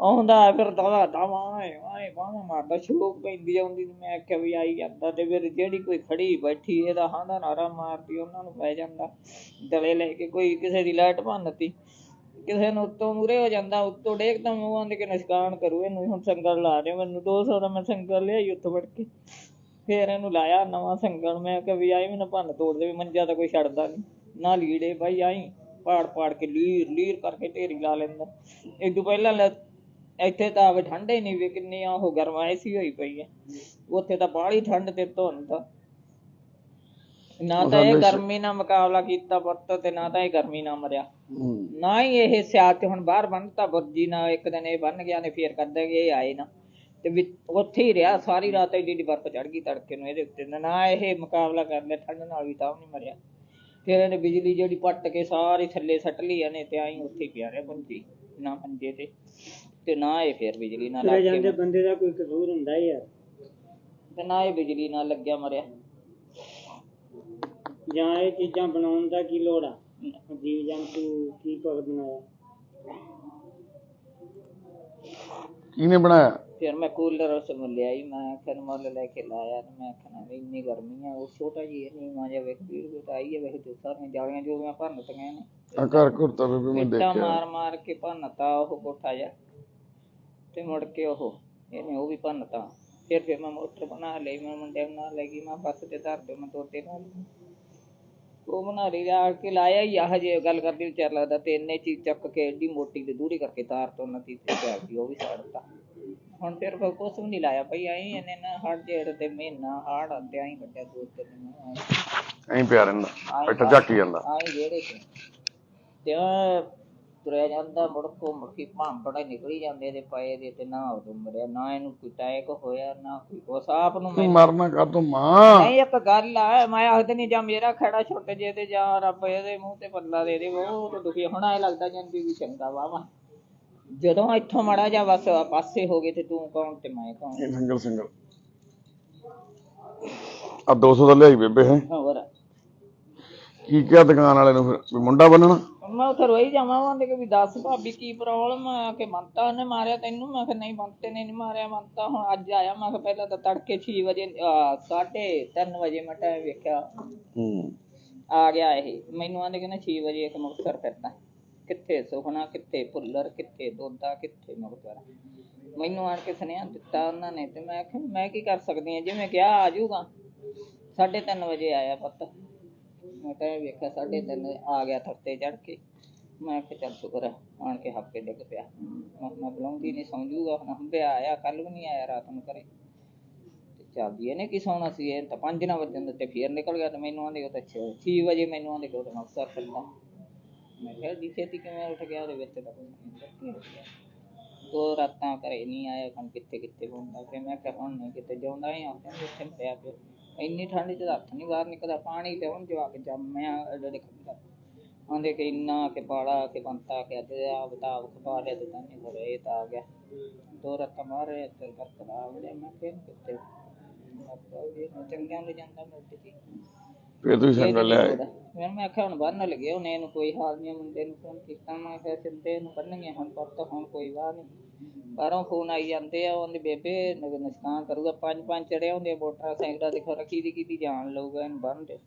ਆਉਂਦਾ ਫਿਰਦਾ ਦਾ ਵਾਏ ਵਾਏ ਬਾਹਾਂ ਮਾਰਦਾ, ਸ਼ੌਕ ਪੈਂਦੀ ਆਉਂਦੀ ਮੈਂ ਆਖਿਆ ਵੀ ਆਈ ਜਾਂਦਾ ਤੇ ਫਿਰ ਜਿਹੜੀ ਕੋਈ ਖੜੀ ਬੈਠੀ, ਇਹਦਾ ਹਾਂ ਦਾ ਨਾਰਾ ਮਾਰਦੀ, ਉਹਨਾਂ ਨੂੰ ਪੈ ਜਾਂਦਾ। ਦਲੇ ਲੈ ਕੇ ਕੋਈ ਕਿਸੇ ਦੀ ਲਾਈਟ ਭੰਨਤੀ, ਕਿਸੇ ਨੂੰ ਉੱਤੋਂ ਮੂਰੇ ਹੋ ਜਾਂਦਾ, ਉੱਤੋਂ ਡੇਕਦਾ ਮੂੰਹ ਆਂਦੇ ਕਿ ਨੁਕਸਾਨ ਕਰੂ, ਇਹਨੂੰ ਹੁਣ ਸੰਗਲ ਲਾ ਰਿਹਾ ਮੈਨੂੰ 200 ਦਾ ਮੈਂ ਸੰਗਲ ਲਿਆਈ ਉੱਥੋਂ ਵੜ ਕੇ। ਫੇਰ ਇਹਨੂੰ ਲਾਇਆ ਨਵਾਂ ਸੰਗਲ, ਮੈਂ ਕਿਹਾ ਵੀ ਆਈ ਮੈਨੂੰ ਭੰਨ ਤੋੜ ਦੇ ਮੰਜਾ ਤਾਂ ਕੋਈ ਛੱਡਦਾ ਨਹੀਂ ਨਾ ਲੀੜੇ ਬਾਈ ਆਈ ਪਾੜ ਪਾੜ ਕੇ ਲੀਰ ਲੀਰ ਕਰਕੇ ਢੇਰੀ ਲਾ ਲੈਂਦਾ। ਇੱਕ ਤੋਂ ਪਹਿਲਾਂ ਲੈ- ਇੱਥੇ ਤਾਂ ਆਵੇ ਠੰਡੇ ਨਹੀਂ ਵੀ ਕਿੰਨੀ ਆ ਉਹ ਗਰਮਾਇਸ਼ ਹੀ ਹੋਈ ਪਈ ਹੈ। ਉੱਥੇ ਤਾਂ ਬਾਹਲੀ ਠੰਡ ਤੇ ਧੁੰਦ ਆ। ਨਾ ਤਾਂ ਇਹ ਗਰਮੀ ਨਾਲ ਮੁਕਾਬਲਾ ਕੀਤਾ ਪੁੱਤ ਤੇ ਨਾ ਤਾਂ ਇਹ ਗਰਮੀ ਨਾਲ ਮਰਿਆ। ਹੂੰ। ਨਾ ਹੀ ਇਹ ਸਿਆਲ ਚ ਹੁਣ ਬਾਹਰ ਬੰਨਤਾ ਬੁਰਜੀ ਨਾਲ ਇੱਕ ਦਿਨ ਇਹ ਬੰਨ ਗਿਆ ਨੇ ਫੇਰ ਕਰਦੇ ਇਹ ਆਏ ਨਾ। ਤੇ ਉੱਥੇ ਹੀ ਰਿਹਾ ਸਾਰੀ ਰਾਤ ਏਡੀ ਬਰਫ਼ ਚੜ ਗਈ ਤੜਕੇ ਨੂੰ ਇਹਦੇ ਉੱਤੇ। ਨਾ- ਨਾ ਇਹ ਮੁਕਾਬਲਾ ਕਰ ਲਿਆ ਠੰਡ ਨਾਲ ਵੀ ਤਾਂ ਵੀ ਨਹੀਂ ਮਰਿਆ। ਫਿਰ ਇਹਨੇ ਬਿਜਲੀ ਜਿਹੜੀ ਪੱਟ ਕੇ ਸਾਰੀ ਥੱਲੇ ਸੱਟ ਲਈ ਇਹਨੇ ਤੇ ਆਈ ਉੱਥੇ ਹੀ ਪਿਆ ਰਿਹਾ ਪੰਜੀ ਨਾ ਮੰਜੇ ਤੇ ਤੇ ਨਾ ਇਹ ਫਿਰ ਬਿਜਲੀ ਨਾਲ ਲੱਗ ਜਾਂਦੇ ਬੰਦੇ ਦਾ ਕੋਈ ਕਸੂਰ ਹੁੰਦਾ ਹੀ ਯਾਰ ਤੇ ਨਾ ਇਹ ਬਿਜਲੀ ਨਾਲ ਲੱਗਿਆ ਮਰਿਆ। ਜਾਂ ਇਹ ਚੀਜ਼ਾਂ ਬਣਾਉਣ ਦਾ ਕੀ ਲੋੜ ਆ? ਜੀਵ ਜੰਤੂ ਕੀ ਕੁਝ ਬਣਾਇਆ? ਕਿਹਨੇ ਬਣਾਇਆ। ਫਿਰ ਮੈਂ ਕੂਲਰ ਉਸ ਨੂੰ ਲਿਆਈ ਮੈਂ ਫਿਰ ਮੁੱਲ ਲੈ ਕੇ ਲਾਇਆ ਤੇ ਮੈਂ ਆਖਣਾ ਵੀ ਇੰਨੀ ਗਰਮੀ ਆ ਉਹ ਛੋਟਾ ਜੀ ਨਹੀਂ ਮਾਂ ਜਾ ਵੇਖ ਵੀਰ ਵੀ ਤਾਂ ਆਈ ਹੈ ਵੇਖ ਤੇ ਸਾਰੀਆਂ ਜਾਲੀਆਂ ਜੋਲੀਆਂ ਭੰਨ ਤੀਆਂ ਨੇ। ਆ ਘਰ ਘੁਰ ਤਾਂ ਬੇਬੇ ਮੈਂ ਇੱਟਾਂ ਦੇਖਿਆ। ਮਾਰ ਮਾਰ ਕੇ ਭੰਨਤਾ ਉਹ ਕੋਠਾ ਜਾ ਤੇ ਮੁੜ ਕੇ ਉਹ ਇਹਨੇ ਉਹ ਵੀ ਭੰਨਤਾ। ਫਿਰ ਫਿਰ ਮੈਂ ਮੋਟਰ ਬਣਾ ਲਈ ਮੈਂ ਮੁੰਡੇ ਨੂੰ ਨਾਲ ਲੈ ਗਈ ਮੈਂ ਬੱਸ ਤੇ ਧਰ ਦਿਓ ਮੈਂ ਤੋਤੇ ਨਾਲ ਉਹ ਬਣਾ ਲਈ ਆ ਕੇ ਲਾਇਆ ਹੀ ਆਹ ਜੇ ਗੱਲ ਕਰਦੀ ਵਿਚਾਰ ਲੱਗਦਾ ਤੇ ਇੰਨੇ ਚੀਜ਼ ਚੱਕ ਕੇ ਏਡੀ ਮੋਟੀ ਤੇ ਦੂਰੀ ਕਰਕੇ ਤਾਰ ਤੋਂ ਨਤੀ ਤੇ ਜਾ ਗਈ ਉਹ ਵੀ ਸਾੜਤਾ। ਹੁਣ ਫਿਰ ਕੋਈ ਕੁਛ ਵੀ ਨਹੀਂ ਲਾਇਆ ਭਈ ਆਈ ਇਹਨੇ ਨਾ ਹੜ ਜੇੜ ਤੇ ਮਹੀਨਾ ਹੜ ਆਂਦੇ ਆਈ ਕੱਟਿਆ ਦੋ ਤਿੰਨ ਐਂ ਪਿਆ ਰਹਿੰਦਾ ਬੈਠਾ ਝਾਕੀ ਜਾਂਦਾ। ਆਈ ਜਿਹੜੇ ਸੀ ਤੇ ਉਹ ਤੁਰਿਆ ਜਾਂਦਾ ਮੁੜ ਕੋ ਮੁੜਕੀ ਭਾਂਬੜਾ ਨਿਕਲੀ ਜਾਂਦੇ ਦੇ ਪਏ ਦੇ ਤੇ ਨਾ ਉਦੋਂ ਮਰਿਆ ਨਾ ਇਹਨੂੰ ਕੋਈ ਟੈਕ ਹੋਇਆ ਨਾ ਕੋਈ ਉਸ ਆਪ ਨੂੰ ਤੂੰ ਮੈਂ ਮਰਨਾ ਕਾ ਤੂੰ ਮਾਂ? ਨਹੀਂ ਇੱਕ ਗੱਲ ਆ ਮੈਂ ਆਖਦੇ ਨਹੀਂ ਜਾਂ ਮੇਰਾ ਖੜਾ ਛੁੱਟ ਜੇ ਤੇ ਜਾਂ ਰੱਬ ਇਹਦੇ ਮੂੰਹ ਤੇ ਪੱਲਾ ਦੇ ਦੇ ਉਹ ਤਾਂ ਦੁਖੀ ਹੁਣ ਐ ਲੱਗਦਾ ਜਾਂਦੀ ਵੀ ਚੰਗਾ ਵਾਵਾ ਜਦੋਂ ਇੱਥੋਂ ਮੜਾ ਜਾ ਬਸ ਪਾਸੇ ਹੋ ਗਏ ਤੇ ਤੂੰ ਕੌਣ ਤੇ ਮੈਂ ਕੌਣ? ਇਹ ਸਿੰਗਲ ਸਿੰਗਲ। ਆ 200 ਦਾ ਲਿਆਈ ਬੇਬੇ ਹੈ। ਹੋਰ। ਕੀ ਕਿਹਾ ਦੁਕਾਨ ਵਾਲੇ ਨੂੰ ਫਿਰ? ਵੀ ਮੁੰਡਾ ਬੰਨਣਾ? ਮੈਂ ਉੱਥੇ ਰੋਈ ਜਾਵਾਂ ਉਹਨੇ ਕਿ ਵੀ ਦੱਸ ਭਾਬੀ ਕੀ ਪ੍ਰੋਬਲਮ ਆ ਕਿ ਮੰਤਾ ਉਹਨੇ ਮਾਰਿਆ ਤੈਨੂੰ? ਮੈਂ ਕਿਹਾ ਨਹੀਂ ਮੰਤੇ ਨੇ ਨਹੀਂ ਮਾਰਿਆ ਮੰਤਾ। ਹੁਣ ਅੱਜ ਆਇਆ ਮੈਂ ਕਿਹਾ ਪਹਿਲਾਂ ਤਾਂ ਤੜਕੇ 6 ਵਜੇ ਸਾਢੇ 3 ਵਜੇ ਮੈਂ ਟਾਈਮ ਵੇਖਿਆ। ਹੂੰ। ਆ ਗਿਆ ਇਹ। ਮੈਨੂੰ ਆਂਦੇ ਕਹਿੰਦੇ 6 ਵਜੇ ਇੱਕ ਮੁਕਤਸਰ ਫਿਰਦਾ। ਕਿੱਥੇ ਸੁਖਣਾ ਕਿੱਥੇ, ਭੁੱਲਰ ਕਿੱਥੇ, ਦੋਦਾ ਕਿੱਥੇ ਮੁਕਤਸਰ ਮੈਨੂੰ ਆਣ ਕੇ ਸੁਨੇਹਾ ਦਿੱਤਾ ਉਹਨਾਂ ਨੇ ਤੇ ਮੈਂ ਆਖਿਆ ਮੈਂ ਕੀ ਕਰ ਸਕਦੀ ਹਾਂ? ਜਿਵੇਂ ਕਿਹਾ, ਆ ਜਾਊਗਾ। 3:30 ਵਜੇ ਆਇਆ ਪੁੱਤ। ਮੈਂ ਤਾਂ ਇਹ ਵੇਖਿਆ 3:30 ਆ ਗਿਆ ਥੱਤੇ ਚੜ ਕੇ। ਮੈਂ ਕਿਹਾ, ਚੱਲ ਸ਼ੁਕਰ ਹੈ ਆਣ ਕੇ ਹੱਪੇ ਡਿੱਗ ਪਿਆ। ਮੈਂ ਮੈਂ ਬੁਲਾਉਂਦੀ ਨਹੀਂ ਸਮਝੂਗਾ ਹੁਣ। ਹੰਬੇ ਆਇਆ ਕੱਲ ਵੀ ਨਹੀਂ ਆਇਆ, ਰਾਤ ਨੂੰ ਘਰੇ। ਤੇ ਚੱਲਦੀ ਇਹਨੇ ਕੀ ਸੌਣਾ ਸੀ? ਇਹ ਤਾਂ ਪੰਜ ਨਾ ਵਜਣ ਦਿੱਤੇ, ਫੇਰ ਨਿਕਲ ਗਿਆ ਤੇ ਮੈਨੂੰ ਆਂਦੇ ਉਹ ਤਾਂ 6 ਵਜੇ ਮੈਨੂੰ ਆਂਦੇ ਕਿ ਉਹ ਤਾਂ ਅਫਸਰ ਫਿਰਦਾ ਮੈਂ ਕਿਹਾ ਜੀ ਛੇਤੀ ਕਿਵੇਂ ਉੱਠ ਗਿਆ ਉਹਦੇ ਵਿੱਚ ਤਾਂ ਕੁਛ ਨਹੀਂ ਕੀ ਹੋ ਗਿਆ ਦੋ ਰਾਤਾਂ ਘਰੇ ਨਹੀਂ ਆਇਆ ਹੁਣ ਕਿੱਥੇ ਕਿੱਥੇ ਹੁੰਦਾ ਫਿਰ ਮੈਂ ਕਿਹਾ ਹੁਣ ਨਹੀਂ ਕਿਤੇ ਜਾਉਂਦਾ ਹੀ ਆਉਂਦਾ ਉੱਥੇ ਪਿਆ ਪਿਆ ਇੰਨੀ ਠੰਡ ਚ ਤਾਂ ਹੱਥ ਨਹੀਂ ਬਾਹਰ ਨਿਕਲਦਾ ਪਾਣੀ ਤੇ ਹੁਣ ਜਵਾ ਕੇ ਜੰਮਿਆ ਜਿਹੜੇ ਖੰਡਾ ਆਂਦੇ ਕਿ ਇੰਨਾ ਕਿ ਬਾੜਾ ਕਿ ਬੰਤਾ ਕਿ ਅੱਜ ਆ ਬਤਾਵ ਖਪਾ ਲਿਆ ਤੇ ਤਾਂ ਨਹੀਂ ਹੋ ਇਹ ਤਾਂ ਆ ਗਿਆ ਦੋ ਰਾਤਾਂ ਮਾਰੇ ਤੇ ਕਰ ਕਰਾ ਵੜੇ ਮੈਂ ਕਿਹਾ ਕਿੱਥੇ ਮੈਂ ਕਿਹਾ ਵੀ ਇਹ ਚੰਗਿਆਂ ਦੇ ਜਾਂਦਾ ਮਿਲਦੀ ਸੀ ਫਿਰ ਤੁਸੀਂ ਲਿਆਏ ਫਿਰ ਮੈਂ ਆਖਿਆ ਹੁਣ ਬੰਨ ਲਗੇ ਉਹਨੇ ਇਹਨੂੰ ਕੋਈ ਹਾਲ ਨਹੀਂ ਮੁੰਡੇ ਨੂੰ ਫੋਨ ਕੀਤਾ ਮੈਂ ਕਿਹਾ ਸਿੰਦੇ ਨੂੰ ਬੰਨਗੇ ਹੁਣ ਪੁੱਤ ਹੁਣ ਕੋਈ ਵਾਹ ਨਹੀਂ ਬਾਹਰੋਂ ਫੋਨ ਆਈ ਜਾਂਦੇ ਆ ਉਹਨੇ ਬੇਬੇ ਨ- ਨੁਕਸਾਨ ਕਰੂਗਾ ਪੰਜ ਪੰਜ ਚੜੇ ਹੁੰਦੇ ਮੋਟਰਸਾਈਕਲਾਂ ਦੇਖੋ ਰੱਖੀ ਦੀ ਕੀਤੀ ਜਾਣ ਲਊਗਾ ਇਹਨੂੰ ਬੰਨ ਦੇ।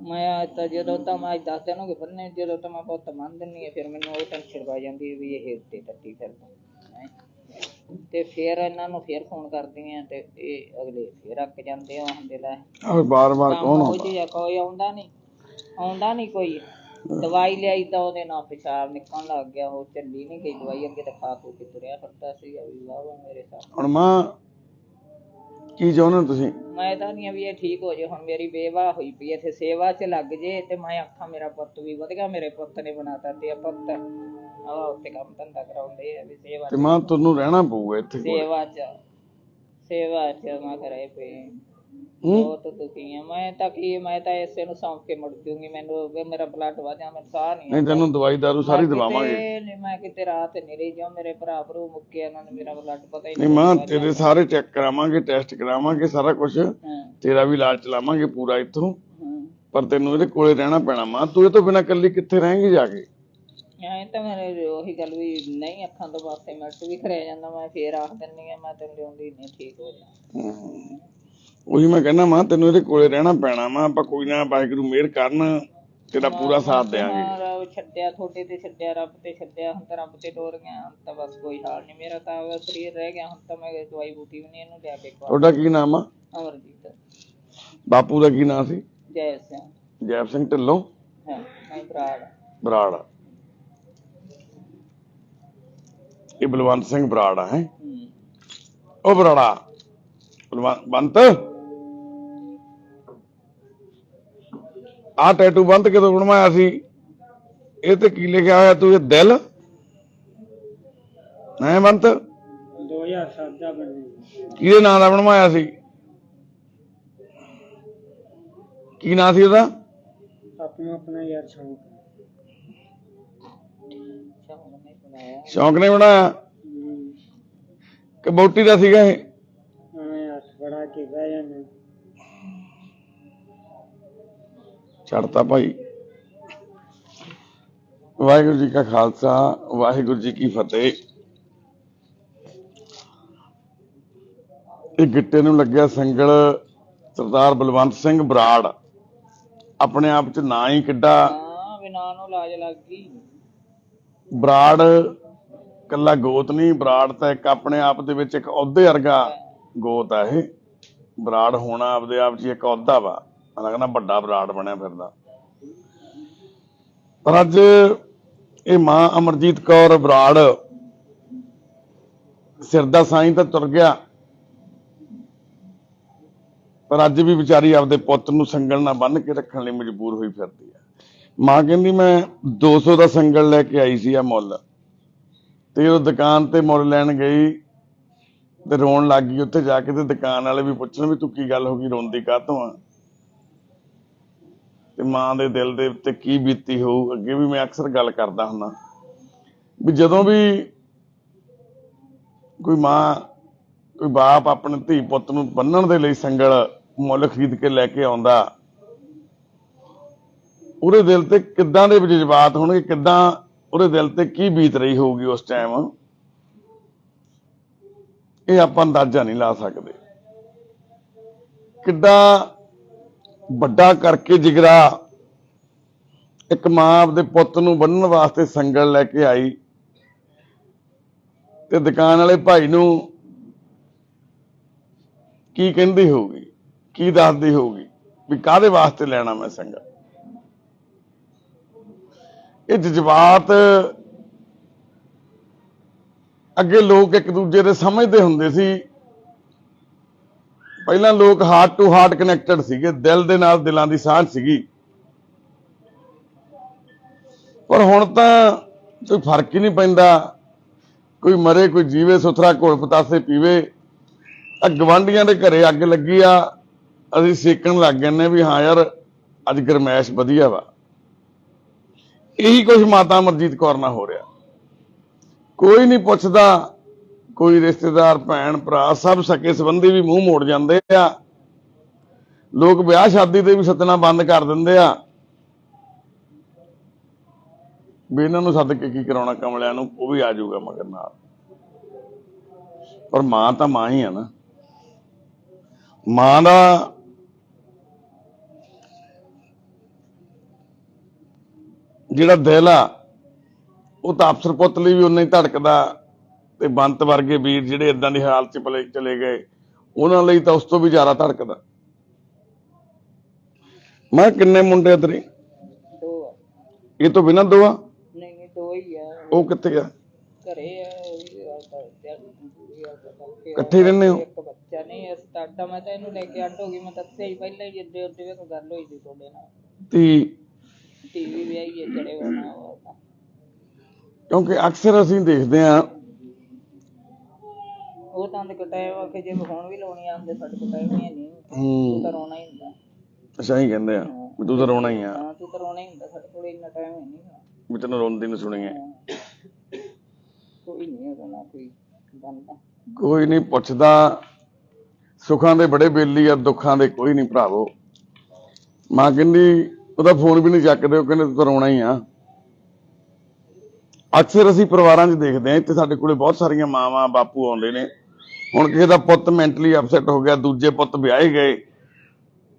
ਮੈਂ ਆ ਤਾਂ ਜਦੋਂ ਤਾਂ ਮੈਂ ਦੱਸ ਦਿਨ ਹੋ ਗਏ ਬੰਨੇ ਜਦੋਂ ਤਾਂ ਮੈਂ ਪੁੱਤ ਮੰਨ ਦਿੰਨੀ ਆ ਫਿਰ ਮੈਨੂੰ ਉਹ ਟੈਨਸ਼ਨ ਪਾ ਜਾਂਦੀ ਵੀ ਇਹ ਉੱਤੇ ਟੱਟੀ ਫਿਰਦਾ। ਤੇ ਫਿਰ ਇਹਨਾਂ ਨੂੰ ਫਿਰ ਫੋਨ ਕਰਦੀ ਆ ਤੇ ਇਹ ਅਗਲੇ ਫਿਰ ਅੱਕ ਜਾਂਦੇ ਆ ਹੁੰਦੇ ਲੈ। ਆ ਕੌਣ ਆਉਂਦਾ? ਜੀ ਕੋਈ ਆਉਂਦਾ ਨਹੀਂ ਆਉਂਦਾ ਨਹੀਂ ਕੋਈ। ਦਵਾਈ ਲਿਆਈ ਤਾਂ ਉਹਦੇ ਨਾਲ ਪਿਸ਼ਾਬ ਨਿਕਲਣ ਲੱਗ ਗਿਆ ਉਹ ਚੱਲੀ ਨਹੀਂ ਗਈ ਦਵਾਈ ਅੱਗੇ ਤਾਂ ਖਾ ਖੂ ਕੇ ਤੁਰਿਆ ਫਿਰਦਾ ਸੀ ਵੀ ਵਾਹ ਵਾਹ ਮੇਰੇ ਸਾਹ ਹੁਣ ਮਾਂ ਕੀ ਚਾਹੁੰਦੇ ਹੋ ਤੁਸੀਂ? ਮੈਂ ਤਾਂ ਨਹੀਂ ਵੀ ਇਹ ਠੀਕ ਹੋ ਜੇ ਹੁਣ ਮੇਰੀ ਬੇਵਾ ਹੋਈ ਪਈ ਇੱਥੇ ਸੇਵਾ 'ਚ ਲੱਗ ਜੇ ਤੇ ਮੈਂ ਆਖਾਂ ਮੇਰਾ ਪੁੱਤ ਵੀ ਵਧ ਗਿਆ ਮੇਰੇ ਪੁੱਤ ਨੇ ਬਣਾਤਾ ਤੇ ਆ ਪੁੱਤ। ਆ ਉੱਥੇ ਕੰਮ ਧੰਦਾ ਕਰਾਉਂਦੇ ਆ ਵੀ ਸੇਵਾ ਤੇ ਮਾਂ ਤੁਹਾਨੂੰ ਰਹਿਣਾ ਪਊਗਾ ਇੱਥੇ ਕੋਲ। ਸੇਵਾ 'ਚ ਸੇਵਾ 'ਚ ਮੈਂ ਕਰਾਏ ਪਏ ਹੂੰ? ਬਹੁਤ ਦੁਖੀ ਆ। ਮੈਂ ਤਾਂ ਕੀ ਮੈਂ ਤਾਂ ਇਸੇ ਨੂੰ ਸੌਂਪ ਕੇ ਮੁੜ ਜੂੰਗੀ। ਮੈਨੂੰ ਵੀ ਮੇਰਾ ਬਲੱਡ ਵਧਿਆ ਮੈਨੂੰ ਸਾਹ ਨਹੀਂ ਨਹੀਂ ਤੈਨੂੰ ਦਵਾਈ ਦਾਰੂ ਸਾਰੀ ਦਵਾਵਾਂਗੇ ਕਿਤੇ ਨੀ ਮੈਂ ਕਿਤੇ ਰਾਤ ਨਹੀਂ ਰਹੀ ਜੋ ਮੇਰੇ ਭਰਾ ਭਰੂ ਮੁੱਕੇ ਇਹਨਾਂ ਨੇ ਮੇਰਾ ਬਲੱਡ ਪਤਾ ਹੀ ਨਹੀਂ ਮਾਂ ਤੇਰੇ ਸਾਰੇ ਚੈੱਕ ਕਰਾਵਾਂਗੇ ਟੈਸਟ ਕਰਾਵਾਂਗੇ ਸਾਰਾ ਕੁਝ ਹਾਂ। ਤੇਰਾ ਵੀ ਇਲਾਜ ਚਲਾਵਾਂਗੇ ਪੂਰਾ ਇੱਥੋਂ। ਹਾਂ। ਪਰ ਤੈਨੂੰ ਇਹਦੇ ਕੋਲੇ ਰਹਿਣਾ ਪੈਣਾ। ਮਾਂ ਤੂੰ ਇਹ ਤੋਂ ਬਿਨਾਂ ਇਕੱਲੀ ਕਿੱਥੇ ਰਹੇਂਗੀ ਜਾ ਕੇ? ਐਂ ਤਾਂ ਮੇਰੇ ਉਹੀ ਗੱਲ ਵੀ ਨਹੀਂ ਅੱਖਾਂ ਤੋਂ ਵਾਸਤੇ ਮੈਂ ਵੀ ਖਰਿਆ ਜਾਂਦਾ ਮੈਂ ਫੇਰ ਆਖ ਦਿੰਨੀ ਆ ਮੈਂ ਤੈਨੂੰ ਲਿਆਉਂਦੀ ਨਹੀਂ ਠੀਕ ਹੋ ਜਾ। ਉਹੀ ਮੈਂ ਕਹਿੰਦਾ ਮਾਂ ਤੈਨੂੰ ਇਹਦੇ ਕੋਲੇ ਰਹਿਣਾ ਪੈਣਾ ਮਾਂ ਆਪਾਂ ਕੋਈ ਨਾ ਵਾਹਿਗੁਰੂ ਮਿਹਰ ਕਰਨ ਤੇਰਾ ਪੂਰਾ ਸਾਥ ਦੇਵਾਂਗੇ ਰੱਬ ਛੱਡਿਆ ਤੁਹਾਡੇ ਤੇ ਛੱਡਿਆ ਰੱਬ ਤੇ ਛੱਡਿਆ ਹੁਣ ਤਾਂ ਰੱਬ ਤੇ ਟੋਰ ਗਿਆ ਹੁਣ ਤਾਂ ਬਸ ਕੋਈ ਹਾਲ ਨਹੀਂ। ਮੇਰਾ ਤਾਂ ਆਹ ਸਰੀਰ ਰਹਿ ਗਿਆ ਹੁਣ ਤਾਂ ਮੈਂ ਦਵਾਈ ਬੂਟੀ ਵੀ ਨਹੀਂ ਇਹਨੂੰ ਲਿਆ ਕੇ ਖਵਾ ਤੁਹਾਡਾ ਕੀ ਨਾਮ ਆ? ਅਮਰਜੀਤ। ਬਾਪੂ ਦਾ ਕੀ ਨਾਂ ਸੀ? ਜੈ ਸਿੰਘ ਜੈਪ ਸਿੰਘ ਢਿੱਲੋਂ? ਹਾਂ ਮੈਂ ਬਰਾੜ ਬਰਾੜ ਇਹ ਬਲਵੰਤ ਸਿੰਘ ਬਰਾੜ ਆ ਹੈ। ਉਹ ਬਰਾੜਾ। ਬਲਵੰਤ। ਬੰਤ ਆ ਟੈਟੂ ਬੰਤ ਕਦੋਂ ਬਣਵਾਇਆ ਸੀ? ਇਹ ਤੇ ਕੀ ਲਿਖਿਆ ਹੋਇਆ ਤੂੰ ਇਹ ਦਿਲ? ਹੈ ਬੰਤ 2007 ਦਾ ਬਣਿਆ ਕਿਹਦੇ ਨਾਂ ਦਾ ਬਣਵਾਇਆ ਸੀ? ਕੀ ਨਾਂ ਸੀ ਉਹਦਾ? ਆਪਣਾ ਆਪਣਾ ਯਾਰ ਸ਼ੌਂਕ ਹੈ। ਸ਼ਾਮ ਨੂੰ ਬਣਾਇਆ ਸ਼ੌਂਕ ਨੇ ਬਣਾਇਆ? ਹਮ, ਕਿ ਬੋਟੀ ਦਾ ਸੀਗਾ ਇਹ? ਫੜਾ ਕੇ ਬਹਿ ਜਾਂਦੇ ਛੱਡਤਾ ਭਾਈ। ਵਾਹਿਗੁਰੂ ਜੀ ਕਾ ਖਾਲਸਾ ਵਾਹਿਗੁਰੂ ਜੀ ਕੀ ਫਤਿਹ। ਇਹ ਗਿੱਟੇ ਨੂੰ ਲੱਗਿਆ ਸੰਗਲ ਸਰਦਾਰ ਬਲਵੰਤ ਸਿੰਘ ਬਰਾੜ। ਆਪਣੇ ਆਪ ਚ ਨਾਂ ਹੀ ਕਿੱਡਾ? ਹਾਂ ਬਿਨਾਂ ਨੂੰ ਲਾਜ ਲੱਗ ਗਈ। ਬਰਾੜ ਕੱਲਾ ਗੋਤ ਨਹੀਂ, ਬਰਾੜ ਤਾਂ ਇੱਕ ਆਪਣੇ ਆਪ ਦੇ ਵਿੱਚ ਇੱਕ ਅਹੁਦੇ ਵਰਗਾ ਗੋਤ ਆ ਇਹ। ਬਰਾੜ ਹੋਣਾ ਆਪਦੇ ਆਪ 'ਚ ਹੀ ਇੱਕ ਅਹੁਦਾ ਵਾ। ਮੈਂ ਕਹਿੰਦਾ ਵੱਡਾ ਬਰਾੜ ਬਣਿਆ ਫਿਰਦਾ। ਪਰ ਅੱਜ ਇਹ ਮਾਂ ਅਮਰਜੀਤ ਕੌਰ ਬਰਾੜ ਸਿਰ ਦਾ ਸਾਈਂ ਤਾਂ ਤੁਰ ਗਿਆ। ਪਰ ਅੱਜ ਵੀ ਵਿਚਾਰੀ ਆਪਦੇ ਪੁੱਤ ਨੂੰ ਸੰਗਲ ਨਾਲ ਬੰਨ੍ਹ ਕੇ ਰੱਖਣ ਲਈ ਮਜਬੂਰ ਹੋਈ ਫਿਰਦੀ ਹੈ ਮਾਂ ਕਹਿੰਦੀ, ਮੈਂ 200 ਦਾ ਸੰਗਲ ਲੈ ਕੇ ਆਈ ਸੀ ਆ ਮੁੱਲ। ਤੇ ਉਹ ਦੁਕਾਨ ਤੇ ਮੁੱਲ ਲੈਣ ਗਈ ਤੇ ਰੋਣ ਲੱਗ ਗਈ ਉੱਥੇ ਜਾ ਕੇ ਤੇ ਦੁਕਾਨ ਵਾਲੇ ਵੀ ਪੁੱਛਣ ਵੀ ਤੂੰ ਕੀ ਗੱਲ ਹੋ ਗਈ ਰੋਂਦੀ ਕਾਹਤੋਂ ਆ? ਤੇ ਮਾਂ ਦੇ ਦਿਲ ਦੇ ਉੱਤੇ ਕੀ ਬੀਤੀ ਹੋਊ, ਅੱਗੇ ਵੀ ਮੈਂ ਅਕਸਰ ਗੱਲ ਕਰਦਾ ਹੁੰਦਾ। ਵੀ ਜਦੋਂ ਵੀ ਕੋਈ ਮਾਂ, ਕੋਈ ਬਾਪ ਆਪਣੇ ਧੀ ਪੁੱਤ ਨੂੰ ਬੰਨਣ ਦੇ ਲਈ ਸੰਗਲ ਮੁੱਲ ਖਰੀਦ ਕੇ ਲੈ ਕੇ ਆਉਂਦਾ, ਉਹਦੇ ਦਿਲ ਤੇ ਕਿੱਦਾਂ ਦੇ ਜਜ਼ਬਾਤ ਹੋਣਗੇ, ਕਿੱਦਾਂ ਉਹਦੇ ਦਿਲ ਤੇ ਕੀ ਬੀਤ ਰਹੀ ਹੋਊਗੀ ਉਸ ਟਾਈਮ ਇਹ ਆਪਾਂ ਅੰਦਾਜ਼ਾ ਨਹੀਂ ਲਾ ਸਕਦੇ। ਕਿੱਡਾ ਵੱਡਾ ਕਰਕੇ ਜਿਗਰਾ ਇੱਕ ਮਾਂ ਆਪਦੇ ਪੁੱਤ ਨੂੰ ਬੰਨਣ ਵਾਸਤੇ ਸੰਗਲ ਲੈ ਕੇ ਆਈ ਤੇ ਦੁਕਾਨ ਵਾਲੇ ਭਾਈ ਨੂੰ ਕੀ ਕਹਿੰਦੀ ਹੋਊਗੀ? ਕੀ ਦੱਸਦੀ ਹੋਊਗੀ? ਵੀ ਕਾਹਦੇ ਵਾਸਤੇ ਲੈਣਾ ਮੈਂ ਸੰਗਲ? ਇਹ ਜਜ਼ਬਾਤ ਅੱਗੇ ਲੋਕ ਇੱਕ ਦੂਜੇ ਦੇ ਸਮਝਦੇ ਹੁੰਦੇ ਸੀ। ਪਹਿਲਾਂ ਲੋਕ ਹਾਰਟ ਟੂ ਹਾਰਟ ਕਨੈਕਟਡ ਸੀਗੇ, ਦਿਲ ਦੇ ਨਾਲ ਦਿਲਾਂ ਦੀ ਸਾਂਝ ਸੀਗੀ। ਪਰ ਹੁਣ ਤਾਂ ਕੋਈ ਫ਼ਰਕ ਹੀ ਨਹੀਂ ਪੈਂਦਾ। ਕੋਈ ਮਰੇ, ਕੋਈ ਜੀਵੇ, ਸੁਥਰਾ, ਘੋਲ ਪਤਾਸੇ ਪੀਵੇ। ਆ ਗਵਾਂਡੀਆਂ ਦੇ ਘਰੇ ਅੱਗ ਲੱਗੀ ਆ। ਅਸੀਂ ਸੇਕਣ ਲੱਗ ਗਏ ਨੇ ਵੀ ਹਾਂ ਯਾਰ, ਅੱਜ ਗਰਮੈਸ਼ ਵਧੀਆ ਵਾ। ਇਹੀ ਕੁਝ ਮਾਤਾ ਅਮਰਜੀਤ ਕੌਰ ਨਾਲ ਹੋ ਰਿਹਾ। ਕੋਈ ਨਹੀਂ ਪੁੱਛਦਾ, ਕੋਈ ਰਿਸ਼ਤੇਦਾਰ, ਭੈਣ, ਭਰਾ, ਸਭ ਸਕੇ ਸੰਬੰਧੀ ਵੀ ਮੂੰਹ ਮੋੜ ਜਾਂਦੇ ਆ। ਲੋਕ ਵਿਆਹ ਸ਼ਾਦੀ ਤੇ ਵੀ ਸੱਦਣਾ ਬੰਦ ਕਰ ਦਿੰਦੇ ਆ। ਵੀ ਇਹਨਾਂ ਨੂੰ ਸੱਦ ਕੇ ਕੀ ਕਰਾਉਣਾ ਕਮਲਿਆਂ ਨੂੰ, ਉਹ ਵੀ ਆ ਜਾਊਗਾ ਮਗਰ ਨਾਲ। ਪਰ ਮਾਂ ਤਾਂ ਮਾਂ ਹੀ ਆ ਨਾ। ਮਾਂ ਦਾ ਜਿਹੜਾ ਦਿਲ ਆ ਉਹ ਤਾਂ ਅਫਸਰ ਪੁੱਤ ਲਈ ਵੀ ਉਨਾ ਹੀ ਧੜਕਦਾ ਤੇ ਬੰਤ ਵਰਗੇ ਵੀਰ ਜਿਹੜੇ ਇਦਾਂ ਦੀ ਹਾਲਤ ਚ ਪਲੇ ਚਲੇ ਗਏ ਉਹਨਾਂ ਲਈ ਤਾਂ ਉਸ ਤੋਂ ਵੀ ਜ਼ਿਆਦਾ ਧੜਕਦਾ। ਮੈਂ ਕਿੰਨੇ ਮੁੰਡੇ ਤੇਰੇ? ਦੋ ਆ। ਇਹ ਤੋਂ ਬਿਨਾਂ ਦੋ ਆ? ਨਹੀਂ ਨਹੀਂ ਦੋ ਹੀ ਆ। ਉਹ ਕਿੱਥੇ ਆ? ਘਰੇ ਆ ਉਹ ਵੀ ਆ ਤਾਂ ਦਿਹਾੜੀ ਮਜ਼ਦੂਰੀ ਆ ਤਾਂ ਕਰਕੇ ਆ। ਇਕੱਠੇ ਰਹਿੰਦੇ ਹੋ? ਇੱਕ ਬੱਚਾ ਨਹੀਂ ਅਸੀਂ ਤਾਂ ਅੱਡਾ ਮੈਂ ਤਾਂ ਇਹਨੂੰ ਲੈ ਕੇ ਅੱਡ ਹੋ ਗਈ ਮੈਂ ਦੱਸਿਆ ਹੀ ਪਹਿਲਾਂ ਹੀ ਜਿੱਦੇ ਉੱਤੇ ਵੀ ਕੋਈ ਗੱਲ ਹੋਈ ਸੀ ਤੁਹਾਡੇ ਨਾਲ। ਤੇ ਵੀ ਹੈ ਕਿਉਂਕਿ ਅਕਸਰ ਅਸੀਂ ਦੇਖਦੇ ਆ ਉਹ ਤਾਂ ਦੇ ਟਾਈਮ ਆ ਕਿ ਜੇ ਹੁਣ ਵੀ ਲਾਉਣੀ ਆਉਂਦੇ ਸਾਡੇ ਕੋਲ ਟਾਈਮ ਨਹੀਂ ਹੈ ਨਹੀਂ। ਹੂੰ। ਤੂੰ ਰੋਣਾ ਹੀ ਹੁੰਦਾ। ਅੱਛਾ ਹੀ ਕਹਿੰਦੇ ਆ ਵੀ ਤੂੰ ਤਾਂ ਰੋਣਾ ਹੀ ਆ। ਹਾਂ ਤੂੰ ਤਾਂ ਰੋਣਾ ਹੀ ਹੁੰਦਾ ਸਾਡੇ ਕੋਲ ਇੰਨਾ ਟਾਈਮ ਹੈ ਨਹੀਂ। ਵੀ ਤੈਨੂੰ ਰੋਂਦੀ ਨੂੰ ਸੁਣੀਏ ਕੋਈ ਨਹੀਂ ਨਾ ਕੋਈ ਬੰਦਾ। ਕੋਈ ਨਹੀਂ ਪੁੱਛਦਾ। ਸੁੱਖਾਂ ਦੇ ਬੜੇ ਬੇਲੀ ਆ ਦੁੱਖਾਂ ਦੇ ਕੋਈ ਨਹੀਂ ਭਰਾਵੋ। ਮਾਂ ਕਹਿੰਦੀ ਉਹਦਾ ਫੋਨ ਵੀ ਨਹੀਂ ਚੱਕਦੇ ਉਹ ਕਹਿੰਦੇ ਤੂੰ ਰੋਣਾ ਹੀ ਆ। ਅਕਸਰ ਅਸੀਂ ਪਰਿਵਾਰਾਂ 'ਚ ਦੇਖਦੇ ਆ ਇੱਥੇ ਸਾਡੇ ਕੋਲੇ ਬਹੁਤ ਸਾਰੀਆਂ ਮਾਵਾਂ ਬਾਪੂ ਆਉਂਦੇ ਨੇ। ਹੁਣ ਕਿਸੇ ਦਾ ਪੁੱਤ ਮੈਂਟਲੀ ਅਪਸੈਟ ਹੋ ਗਿਆ ਦੂਜੇ ਪੁੱਤ ਵਿਆਹੇ ਗਏ।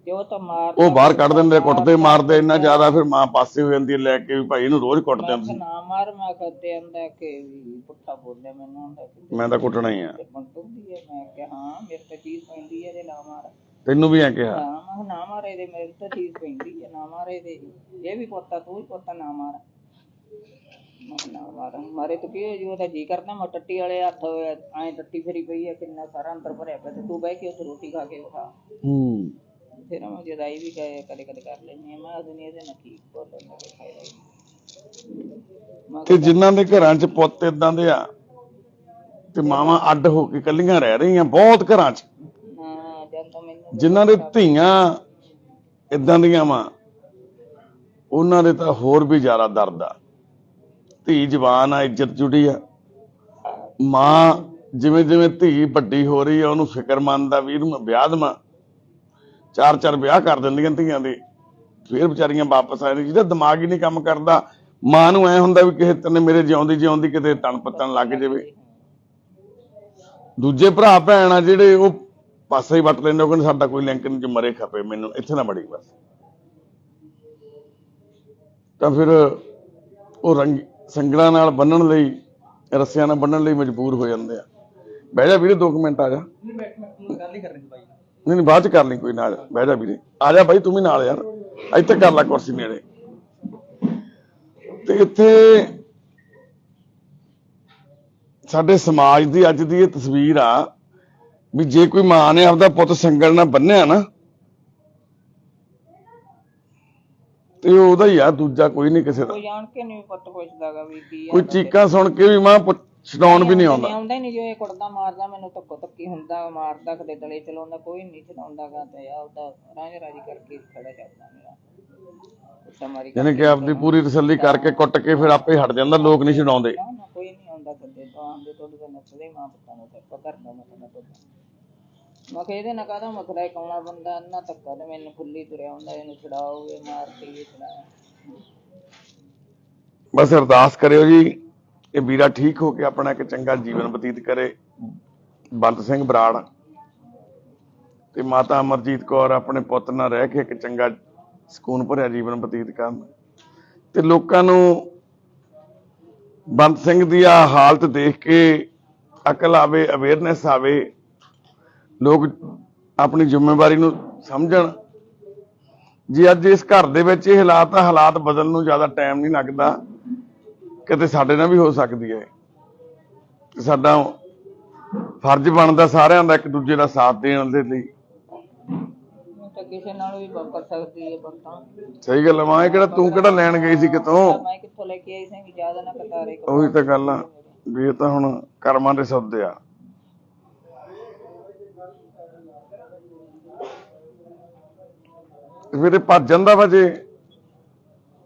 ਜੋ ਤਾਂ ਮਾਰ ਉਹ ਬਾਹਰ ਕੱਢ ਦਿੰਦੇ ਕੁੱਟਦੇ ਮਾਰਦੇ ਇੰਨਾ ਜ਼ਿਆਦਾ ਫਿਰ ਮਾਂ ਪਾਸੇ ਹੋ ਜਾਂਦੀ ਹੈ ਲੈ ਕੇ ਵੀ ਭਾਈ ਇਹਨੂੰ ਰੋਜ਼ ਕੁੱਟਦੇ ਮੈਂ ਤੁਸੀਂ ਨਾ ਮਾਰ ਮੈਂ ਕਹਤੇ ਆਂਦਾ ਕਿ ਵੀ ਪੁੱਠਾ ਬੋਲਿਆ ਮੈਨੂੰ ਆਂਦਾ ਕਿ ਮੈਂ ਤਾਂ ਕੁੱਟਣਾ ਹੀ ਆ। ਬੰਦੂਕ ਦੀ ਹੈ ਮੈਂ ਕਿਹਾ ਹਾਂ ਮੇਰੇ ਤੇ ਚੀਜ਼ ਪੈਂਦੀ ਹੈ ਜੇ ਨਾ ਮਾਰ। ਤੈਨੂੰ ਵੀ ਐ ਕਿਹਾ। ਹਾਂ ਮੈਂ ਕਿਹਾ ਨਾ ਦੇ ਮੇਰੇ ਤੇ ਚੀਜ਼ ਪੈਂਦੀ ਹੈ ਨਾ ਮਾਰੇ ਦੇ। ਇਹ ਵੀ ਪੋਤਾ ਤੂੰ ਵੀ ਪੋਤਾ ਨਾ ਮਾਰ। ਮੈਂ ਕਿਹਾ ਨਾ ਮਾਰ। ਮਾਰੇ ਤਾਂ ਕੀ ਹੋ ਜੀ? ਉਹਦਾ ਜੀ ਕਰਦਾ ਮੈਂ ਟੱਟੀ ਵਾਲੇ ਹੱਥ ਐਂ ਟੱਟੀ ਫਰੀ ਪਈ ਹੈ ਕਿੰਨਾ ਸਾਰਾ ਅੰਦਰ ਭਰਿਆ ਪਿਆ ਤੇ ਤੂੰ ਬਹਿ ਕੇ ਉੱਥੇ ਰੋਟੀ ਖਾ ਕੇ ਖਾ। ਹੂੰ। ਫਿਰ ਮੈਂ ਜਦਾਈ ਵੀ ਕਦੇ ਕਦੇ ਕਦੇ ਕਰ ਲੈਂਦੀ ਹਾਂ ਮੈਂ ਅਦਨੀ ਇਹਦੇ ਨਾਲ ਕੀ ਬੋਲਣ ਦਾ ਕੋਈ ਫਾਇਦਾ ਹੀ ਨਹੀਂ ਮੈਂ ਤੇ ਜਿਨ੍ਹਾਂ ਦੇ ਘਰਾਂ 'ਚ ਪੁੱਤ ਇਦਾਂ ਦੇ ਆ ਤੇ ਮਾਵਾਂ ਅੱਡ ਹੋ ਕੇ ਇਕੱਲੀਆਂ ਰਹਿ ਰਹੀਆਂ ਬਹੁਤ ਘਰਾਂ 'ਚ। ਜਿਨ੍ਹਾਂ ਦੇ ਧੀਆਂ ਇਦਾਂ ਦੀਆਂ ਵਾ, ਉਹਨਾਂ ਦੇ ਤਾਂ ਹੋਰ ਵੀ ਜ਼ਿਆਦਾ ਦਰਦ ਆ। ਧੀ ਜਵਾਨ ਆ, ਇੱਜ਼ਤ ਜੁੜੀ ਆ। ਮਾਂ ਜਿਵੇਂ ਜਿਵੇਂ ਧੀ ਵੱਡੀ ਹੋ ਰਹੀ ਆ, ਉਹਨੂੰ ਫਿਕਰਮੰਦ ਆ ਵੀ ਮੈਂ ਵਿਆਹ ਦੇਵਾਂ। ਚਾਰ ਚਾਰ ਵਿਆਹ ਕਰ ਦਿੰਦੀਆਂ ਧੀਆਂ ਦੇ। ਫਿਰ ਵਿਚਾਰੀਆਂ ਵਾਪਸ ਆ ਜਿਹਦਾ ਦਿਮਾਗ ਹੀ ਨਹੀਂ ਕੰਮ ਕਰਦਾ। ਮਾਂ ਨੂੰ ਐ ਹੁੰਦਾ ਵੀ ਕਿਸੇ ਤਨੇ ਮੇਰੇ ਜਿਉਂਦੀ ਜਿਉਂਦੀ ਕਿਤੇ ਤਣ ਪੱਤਣ ਲੱਗ ਜਾਵੇ। ਦੂਜੇ ਭਰਾ ਭੈਣ ਆ ਜਿਹੜੇ ਉਹ ਪਾਸੇ ਹੀ ਵੱਟ ਲੈਂਦੇ ਉਹ ਕਹਿੰਦੇ ਸਾਡਾ ਕੋਈ ਲਿੰਕ ਨਹੀਂ ਜੇ ਮਰੇ ਖਪੇ ਮੈਨੂੰ ਇੱਥੇ ਨਾ ਬੜੀ ਬਸ। ਤਾਂ ਫਿਰ ਉਹ ਰੰਗ ਸੰਗਲਾਂ ਨਾਲ ਬੰਨਣ ਲਈ ਰੱਸਿਆਂ ਨਾਲ ਬੰਨਣ ਲਈ ਮਜਬੂਰ ਹੋ ਜਾਂਦੇ ਆ। ਬਹਿ ਜਾ ਵੀਰੇ 2 ਮਿੰਟ ਆ ਜਾ। ਨਹੀਂ ਨਹੀਂ ਬਾਅਦ ਚ ਕਰ ਲਈ ਕੋਈ ਨਾਲ ਬਹਿ ਜਾ ਵੀਰੇ। ਆ ਜਾ ਬਾਈ ਤੂੰ ਵੀ ਨਾਲ ਯਾਰ। ਇੱਥੇ ਕਰ ਲੈ ਕੁਰਸੀ ਨੇੜੇ। ਤੇ ਇੱਥੇ ਸਾਡੇ ਸਮਾਜ ਦੀ ਅੱਜ ਦੀ ਇਹ ਤਸਵੀਰ ਆ ਵੀ ਜੇ ਕੋਈ ਮਾਂ ਨੇ ਆਪਦਾ ਪੁੱਤ ਸੰਗਲ ਨਾਲ ਬੰਨਿਆ ਨਾ ਤੇ ਉਹ ਉਹਦਾ ਹੀ ਆ ਦੂਜਾ ਕੋਈ ਨਹੀਂ ਕਿਸੇ ਦਾ। ਕੋਈ ਜਾਣ ਕੇ ਨਹੀਂ ਪੁੱਤ ਪੁੱਛਦਾਗਾ ਵੀ ਕੀ ਆ ਕੋਈ ਚੀਕਾਂ ਸੁਣ ਕੇ ਵੀ ਮਾਂ ਛਡਾਉਣ ਵੀ ਨਹੀਂ ਆਉਂਦਾ। ਆਉਂਦਾ ਹੀ ਨਹੀਂ ਜੋ ਇਹ ਕੁੜਦਾ ਮਾਰਦਾ ਮੈਨੂੰ ਧੱਕੋ ਧੱਕੀ ਹੁੰਦਾ ਮਾਰਦਾ ਕਦੇ ਗਲੇ ਚਲਾਉਂਦਾ ਕੋਈ ਨਹੀਂ ਚਲਾਉਂਦਾਗਾ ਤੇ ਆ ਉਹਦਾ ਰਾਜ ਰਾਜੀ ਕਰਕੇ ਖੜਾ ਚੱਲਦਾ ਮੇਰਾ। ਯਾਨੀ ਕਿ ਆਪਦੀ ਪੂਰੀ ਤਸੱਲੀ ਕਰਕੇ ਕੁੱਟ ਕੇ ਫਿਰ ਆਪੇ ਹਟ ਜਾਂਦਾ ਲੋਕ ਨਹੀਂ ਛਡਾਉਂਦੇ। ਕੋਈ ਨਹੀਂ ਆਉਂਦਾ ਕਦੇ ਤਾਂ ਆਂਦੇ ਤੋਂ ਨੱਚਦੇ ਮਾਂ ਪੁੱਤਾਂ ਨੂੰ ਤੇ ਕਰਦਾ ਮੈਂ ਤਾਂ ਤੋਂ ਮੈਂ ਕਿਹਾ ਇਹਦੇ ਨਾਲ ਕਾਹਦਾ ਮਸਲਾ ਹੈ, ਕੌਣਾ ਬੰਦਾ, ਇੰਨਾ ਧੱਕਾ ਤੇ ਮੈਨੂੰ ਫੁੱਲੀ ਤੁਰਿਆ ਹੁੰਦਾ, ਇਹਨੂੰ ਛਡਾਓ ਮਾਰ ਕੇ ਇਹ ਛਡਾਓ। ਬਸ ਅਰਦਾਸ ਕਰਿਓ ਜੀ, ਇਹ ਵੀਰਾ ਠੀਕ ਹੋ ਕੇ ਆਪਣਾ ਇੱਕ ਚੰਗਾ ਜੀਵਨ ਬਤੀਤ ਕਰੇ। ਬੰਤ ਸਿੰਘ ਬਰਾੜ ਤੇ ਮਾਤਾ ਅਮਰਜੀਤ ਕੌਰ ਆਪਣੇ ਪੁੱਤ ਨਾਲ ਰਹਿ ਕੇ ਇੱਕ ਚੰਗਾ ਸਕੂਨ ਭਰਿਆ ਜੀਵਨ ਬਤੀਤ ਕਰਨ। ਤੇ ਲੋਕਾਂ ਨੂੰ ਬੰਤ ਸਿੰਘ ਦੀ ਆ ਹਾਲਤ ਦੇਖ ਕੇ ਅਕਲ ਆਵੇ ਅਵੇਅਰਨੈਸ ਆਵੇ ਲੋਕ ਆਪਣੀ ਜ਼ਿੰਮੇਵਾਰੀ ਨੂੰ ਸਮਝਣ। ਜੇ ਅੱਜ ਇਸ ਘਰ ਦੇ ਵਿੱਚ ਇਹ ਹਾਲਾਤ ਆ ਹਾਲਾਤ ਬਦਲਣ ਨੂੰ ਜ਼ਿਆਦਾ ਟਾਈਮ ਨਹੀਂ ਲੱਗਦਾ ਕਿਤੇ ਸਾਡੇ ਨਾਲ ਵੀ ਹੋ ਸਕਦੀ ਹੈ। ਸਾਡਾ ਫਰਜ਼ ਬਣਦਾ ਸਾਰਿਆਂ ਦਾ ਇੱਕ ਦੂਜੇ ਦਾ ਸਾਥ ਦੇਣ ਦੇ ਲਈ। ਤਾਂ ਕਿਸੇ ਨਾਲ ਵੀ ਵਾਪਰ ਸਕਦੀ ਹੈ ਬੰਦਾ। ਸਹੀ ਗੱਲ ਆ ਮਾਂ ਇਹ ਕਿਹੜਾ ਤੂੰ ਕਿਹੜਾ ਲੈਣ ਗਈ ਸੀ ਕਿਤੋਂ? ਮੈਂ ਕਿੱਥੋਂ ਲੈ ਕੇ ਆਈ ਸੀ ਜ਼ਿਆਦਾ ਨਾ ਕਤਾਰੇ ਉਹੀ ਤਾਂ ਗੱਲ ਆ ਵੀ ਇਹ ਤਾਂ ਹੁਣ ਕਰਮਾਂ ਦੇ ਸੌਦੇ ਆ। ਵੀਰੇ ਭੱਜ ਜਾਂਦਾ ਵਾ ਜੇ।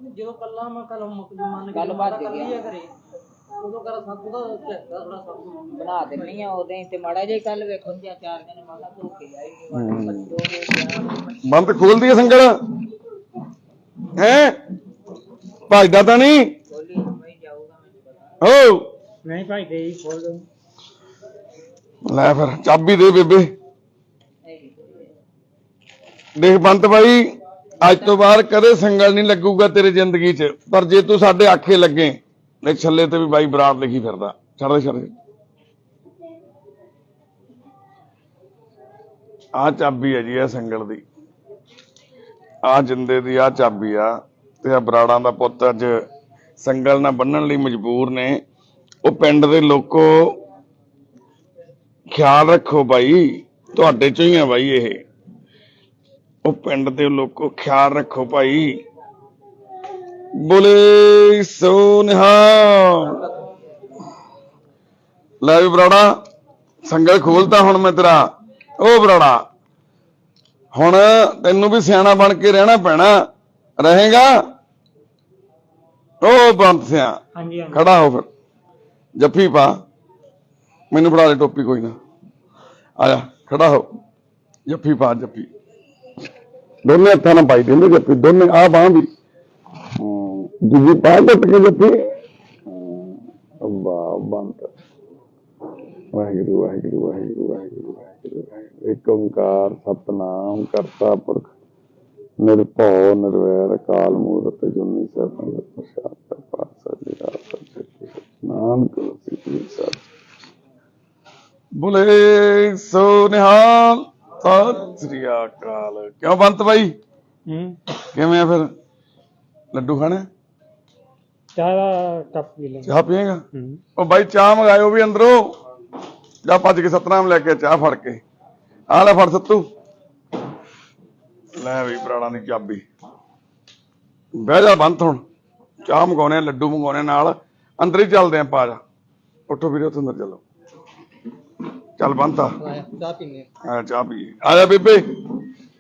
ਜਦੋਂ ਕੱਲਾ ਮੈਂ ਕੱਲ ਮੁੱਕ ਜਮਾਨ ਗੱਲ ਭੱਜ ਗਿਆ ਉਦੋਂ ਕਰ ਸਭ ਦਾ ਝਟਕਾ ਥੋੜਾ ਬਣਾ ਦਿੰਨੀ ਆ ਉਹਦੇ ਤੇ ਮਾੜਾ ਜਿਹਾ ਕੱਲ ਵੇਖੋ ਜੀ ਚਾਰ ਜਣੇ ਮਾਤਾ ਧੋ ਕੇ ਬੰਦ ਖੋਲਦੀ ਹੈ ਸੰਗਲ। ਹੈ? ਭੱਜਦਾ ਤਾਂ ਨਹੀਂ। ਬੋਲੀ ਮੈਂ ਜਾਊਗਾ ਮੈਨੂੰ ਪਤਾ। ਹੋ। ਨਹੀਂ ਭਾਈ ਦੇ ਹੀ ਖੋਲ ਦੋ। ਲੈ ਫਿਰ ਚਾਬੀ ਦੇ ਬੇਬੇ। ਦੇਖ ਬੰਤ ਬਾਈ, ਅੱਜ ਤੋਂ ਬਾਅਦ ਕਦੇ ਸੰਗਲ ਨਹੀਂ ਲੱਗੂਗਾ ਤੇਰੇ ਜ਼ਿੰਦਗੀ 'ਚ। ਪਰ ਜੇ ਤੂੰ ਸਾਡੇ ਆਖੇ ਲੱਗੇ ਨੇ ਛੱਲੇ ਤੇ ਵੀ ਬਾਈ ਬਰਾਤ ਲਿਖੀ ਫਿਰਦਾ। ਛੱਡ ਦੇ ਛੱਡ ਦੇ। ਆ ਚਾਬੀ ਹੈ ਜੀ, ਇਹ ਸੰਗਲ ਦੀ। ਆ ਜਿੰਦੇ ਦੀ ਆ ਚਾਬੀ ਆ। ਤੇ ਆ ਬਰਾੜਾਂ ਦਾ ਪੁੱਤ ਅੱਜ ਸੰਗਲ ਨਾਲ ਬੰਨਣ ਲਈ ਮਜਬੂਰ ਨੇ। ਉਹ ਪਿੰਡ ਦੇ ਲੋਕੋ, ਖਿਆਲ ਰੱਖੋ ਬਾਈ। ਤੁਹਾਡੇ ਚੋਂ ਹੀ ਆ ਬਾਈ ਇਹ। ਉਹ ਪਿੰਡ ਦੇ ਲੋਕੋ ਖਿਆਲ ਰੱਖੋ ਭਾਈ। ਬੋਲੇ ਸੋ ਨਿਹਾਲ ਲੈ ਵੀ ਬਰਾੜਾ ਸੰਗਲ ਖੋਲਤਾ ਹੁਣ ਮੈਂ ਤੇਰਾ। ਉਹ ਬਰਾੜਾ ਹੁਣ ਤੈਨੂੰ ਵੀ ਸਿਆਣਾ ਬਣ ਕੇ ਰਹਿਣਾ ਪੈਣਾ। ਰਹੇਗਾ? ਉਹ ਬੰਤ ਸਿਆ। ਹਾਂਜੀ ਹਾਂਜੀ। ਖੜਾ ਹੋ ਫਿਰ। ਜੱਫੀ ਪਾ। ਮੈਨੂੰ ਫੜਾ ਦੇ ਟੋਪੀ ਕੋਈ ਨਾ। ਆ ਜਾ ਖੜਾ ਹੋ। ਜੱਫੀ ਪਾ ਜੱਫੀ। ਦੋਨੇ ਹੱਥਾਂ ਨਾਲ ਪਾਈ ਦਿੰਦੇ ਜੱਫੀ ਦੋਨੇ ਆ ਬਾਹ ਵੀ ਦੂਜੀ ਪਾ ਟੁੱਟ ਕੇ ਜੱਫੀ ਅੱਬਾ ਬੰਤ ਵਾਹਿਗੁਰੂ ਵਾਹਿਗੁਰੂ ਵਾਹਿਗੁਰੂ ਵਾਹਿਗੁਰੂ ਵਾਹਿਗੁਰੂ ਵਾਹਿਗੁਰੂ। ਓੰਕਾਰ, ਸਤਨਾਮ, ਕਰਤਾ ਪੁਰਖ, ਨਿਰਭਉ, ਨਿਰਵੈਰ, ਅਕਾਲ ਮੂਰਤ, ਜੁਨੀ ਸਰਬੰਗ ਪ੍ਰਸਾਦ ਪਾਤਸ਼ਾਹ ਜੀ ਦਾ ਨਾਨਕ ਹੋਸੀ ਸਤਿ ਬੁਲੇ ਸੋ ਨਿਹਾਲ। ਸਤਿ ਸ੍ਰੀ ਅਕਾਲ। ਕਿਉਂ ਬੰਤ ਬਾਈ? ਹੂੰ। ਕਿਵੇਂ ਆ ਫਿਰ? ਲੱਡੂ ਖਾਣੇ? ਚਾਹ ਦਾ ਕੱਪ ਪੀ ਲੈ ਚਾਹ ਪੀਏਗਾ? ਹੂੰ। ਉਹ ਬਾਈ ਚਾਹ ਮੰਗਾਇਓ ਵੀ ਅੰਦਰੋਂ। ਜਾ ਭੱਜ ਕੇ ਸਤਨਾਮ ਲੈ ਕੇ ਚਾਹ ਫੜ ਕੇ। ਆ ਲੈ ਫੜ ਸੱਤੂ। ਲੈ ਵੀ ਪ੍ਰਾਣਾ ਦੀ ਚਾਬੀ। ਬਹਿ ਜਾ ਬੰਦ ਹੁਣ। ਚਾਹ ਮੰਗਾਉਣੇ ਲੱਡੂ ਮੰਗਾਉਣੇ ਨਾਲ। ਅੰਦਰ ਹੀ ਚੱਲਦੇ ਆ ਪਾ ਜਾ। ਉੱਠੋ ਵੀਰੇ ਉੱਥੇ ਅੰਦਰ ਚੱਲੋ। ਚੱਲ ਬੰਦ ਆ। ਚਾਹ ਪੀਨੇ ਆ। ਚਾਹ ਪੀ। ਆ ਜਾ ਬੇਬੇ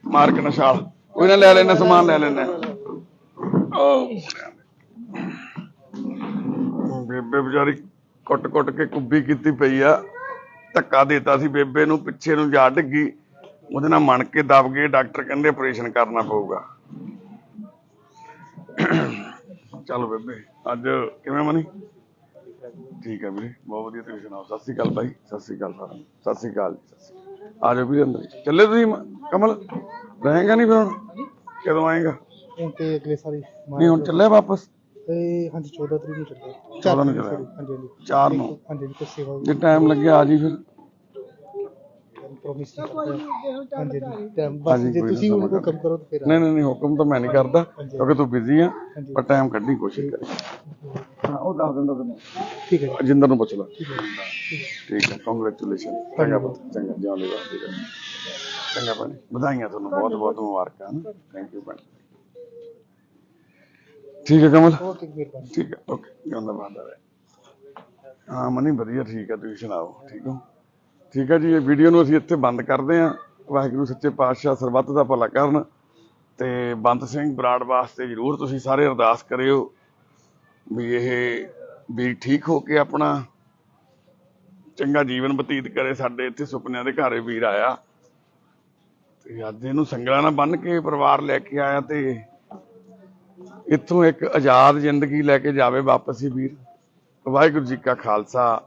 ਮਾਰ ਕੇ ਨਸ਼ਾਲ ਕੋਈ ਨਾ ਲੈ ਲੈਣਾ ਸਮਾਨ ਲੈ ਲੈਣਾ ਬੇਬੇ ਵਿਚਾਰੀ ਕੁੱਟ ਕੁੱਟ ਕੇ ਕੁੱਬੀ ਕੀਤੀ ਪਈ ਆ। ਧੱਕਾ ਦੇਤਾ ਸੀ ਬੇਬੇ ਨੂੰ ਪਿੱਛੇ ਨੂੰ ਜਾ ਡਿੱਗੀ। ਉਹਦੇ ਨਾਲ ਮਣ ਕੇ ਦਬ ਗਏ ਡਾਕਟਰ ਕਹਿੰਦੇ ਆਪਰੇਸ਼ਨ ਕਰਨਾ ਪਊਗਾ। ਚਲੋ ਬੇਬੇ ਅੱਜ ਕਿਵੇਂ ਮਨੀ? ਠੀਕ ਹੈ ਵੀਰੇ ਬਹੁਤ ਵਧੀਆ ਤੁਸੀਂ ਸੁਣਾਓ। ਸਤਿ ਸ੍ਰੀ ਅਕਾਲ ਬਾਈ ਸਤਿ ਸ੍ਰੀ ਅਕਾਲ ਸਾਰਿਆਂ ਨੂੰ ਸਤਿ ਸ੍ਰੀ ਅਕਾਲ ਜੀ ਸਤਿ ਸ੍ਰੀ ਅਕਾਲ। ਆ ਜਾਓ ਵੀਰੇ ਅੰਦਰ ਚੱਲੇ ਤੁਸੀਂ ਮ- ਕਮਲ ਰਹੇਗਾ ਨਹੀਂ ਫਿਰ ਹੁਣ? ਕਦੋਂ ਆਏਗਾ? ਹੁਣ ਤੇ ਅਗਲੇ ਸਾਲ ਹੀ ਨਹੀਂ ਹੁਣ ਚੱਲੇ ਵਾਪਸ? ਇਹ ਹਾਂਜੀ 14 ਤਰੀਕ ਨੂੰ ਚੱਲਿਆ। 14 ਨੂੰ ਚੱਲਿਆ। ਹਾਂਜੀ ਹਾਂਜੀ। ਚਾਰ ਨੂੰ। ਹਾਂਜੀ ਕੋਈ ਸੇਵਾ ਜੇ ਟਾਈਮ ਲੱਗਿਆ ਆ ਜੀ ਫਿਰ। ਪ੍ਰੋਮਿਸ ਨਹੀਂ ਕਰਦਾ ਹਾਂਜੀ ਹਾਂਜੀ ਟਾਈਮ ਬਸ ਹਾਂਜੀ, ਜੇ ਕੋਈ ਨਾ ਤੁਸੀਂ ਸਮਾਂ ਉਹ ਕੰਮ ਕਰੋ ਤਾਂ ਫਿਰ ਨਹੀਂ ਨਹੀਂ ਨਹੀਂ ਹੁਕਮ ਤਾਂ ਮੈਂ ਨਹੀਂ ਕਰਦਾ ਕਿਉਂਕਿ ਤੂੰ ਬਿਜ਼ੀ ਆ ਹਾਂਜੀ। ਪਰ ਟਾਈਮ ਕੱਢਣ ਦੀ ਕੋਸ਼ਿਸ਼ ਕਰੀ। ਹਾਂ ਉਹ ਦੱਸ ਦਿੰਦਾ ਤੈਨੂੰ। ਠੀਕ ਹੈ ਜੀ। ਅਜਿੰਦਰ ਨੂੰ ਪੁੱਛ ਲੈ। ਠੀਕ ਹੈ ਠੀਕ ਹੈ ਕੰਗ੍ਰੈਚੁਲੇਸ਼ਨ ਚੰਗਾ ਪੁੱਤ ਚੰਗਾ ਜਿਉਂਦੇ ਵਾਸਤੇ ਚੰਗਾ ਭੈਣੇ ਵਧਾਈਆਂ ਤੁਹਾਨੂੰ ਬਹੁਤ ਬਹੁਤ ਮੁਬਾਰਕਾਂ ਥੈਂਕ ਯੂ ਭੈਣ। ਠੀਕ ਹੈ ਕਮਲ? ਓਕੇ ਮਿਹਰਬਾਨੀ। ਠੀਕ ਹੈ ਓਕੇ ਜਿਉਂਦਾ ਬਾਦਾ ਰਹੇ ਹਾਂ ਮਨੀ ਵਧੀਆ ਠੀਕ ਹੈ ਤੁਸੀਂ ਸੁਣਾਓ ਠੀਕ ਹੋ? ਠੀਕ ਹੈ ਜੀ, ਇਹ ਵੀਡੀਓ ਨੂੰ ਅਸੀਂ ਇੱਥੇ ਬੰਦ ਕਰਦੇ ਹਾਂ। ਵਾਹਿਗੁਰੂ ਸੱਚੇ ਪਾਤਸ਼ਾਹ ਸਰਬੱਤ ਦਾ ਭਲਾ ਕਰਨ ਤੇ ਬੰਤ ਸਿੰਘ ਬਰਾੜ ਵਾਸਤੇ ਜਰੂਰ ਤੁਸੀਂ ਸਾਰੇ ਅਰਦਾਸ ਕਰਿਓ ਵੀ ਇਹ ਵੀ ਠੀਕ ਹੋ ਕੇ ਆਪਣਾ ਚੰਗਾ ਜੀਵਨ ਬਤੀਤ ਕਰੇ। ਸਾਡੇ ਇੱਥੇ ਸੁਪਨਿਆਂ ਦੇ ਘਰੇ ਵੀਰ ਆਇਆ ਤੇ ਅੱਜ ਇਹਨੂੰ ਸੰਗਲਾਂ ਨਾਲ ਬੰਨ ਕੇ ਪਰਿਵਾਰ ਲੈ ਕੇ ਆਇਆ ਤੇ ਇੱਥੋਂ ਇੱਕ ਆਜ਼ਾਦ ਜ਼ਿੰਦਗੀ ਲੈ ਕੇ ਜਾਵੇ ਵਾਪਸ ਹੀ ਵੀਰ। ਵਾਹਿਗੁਰੂ ਜੀ ਕਾ ਖਾਲਸਾ।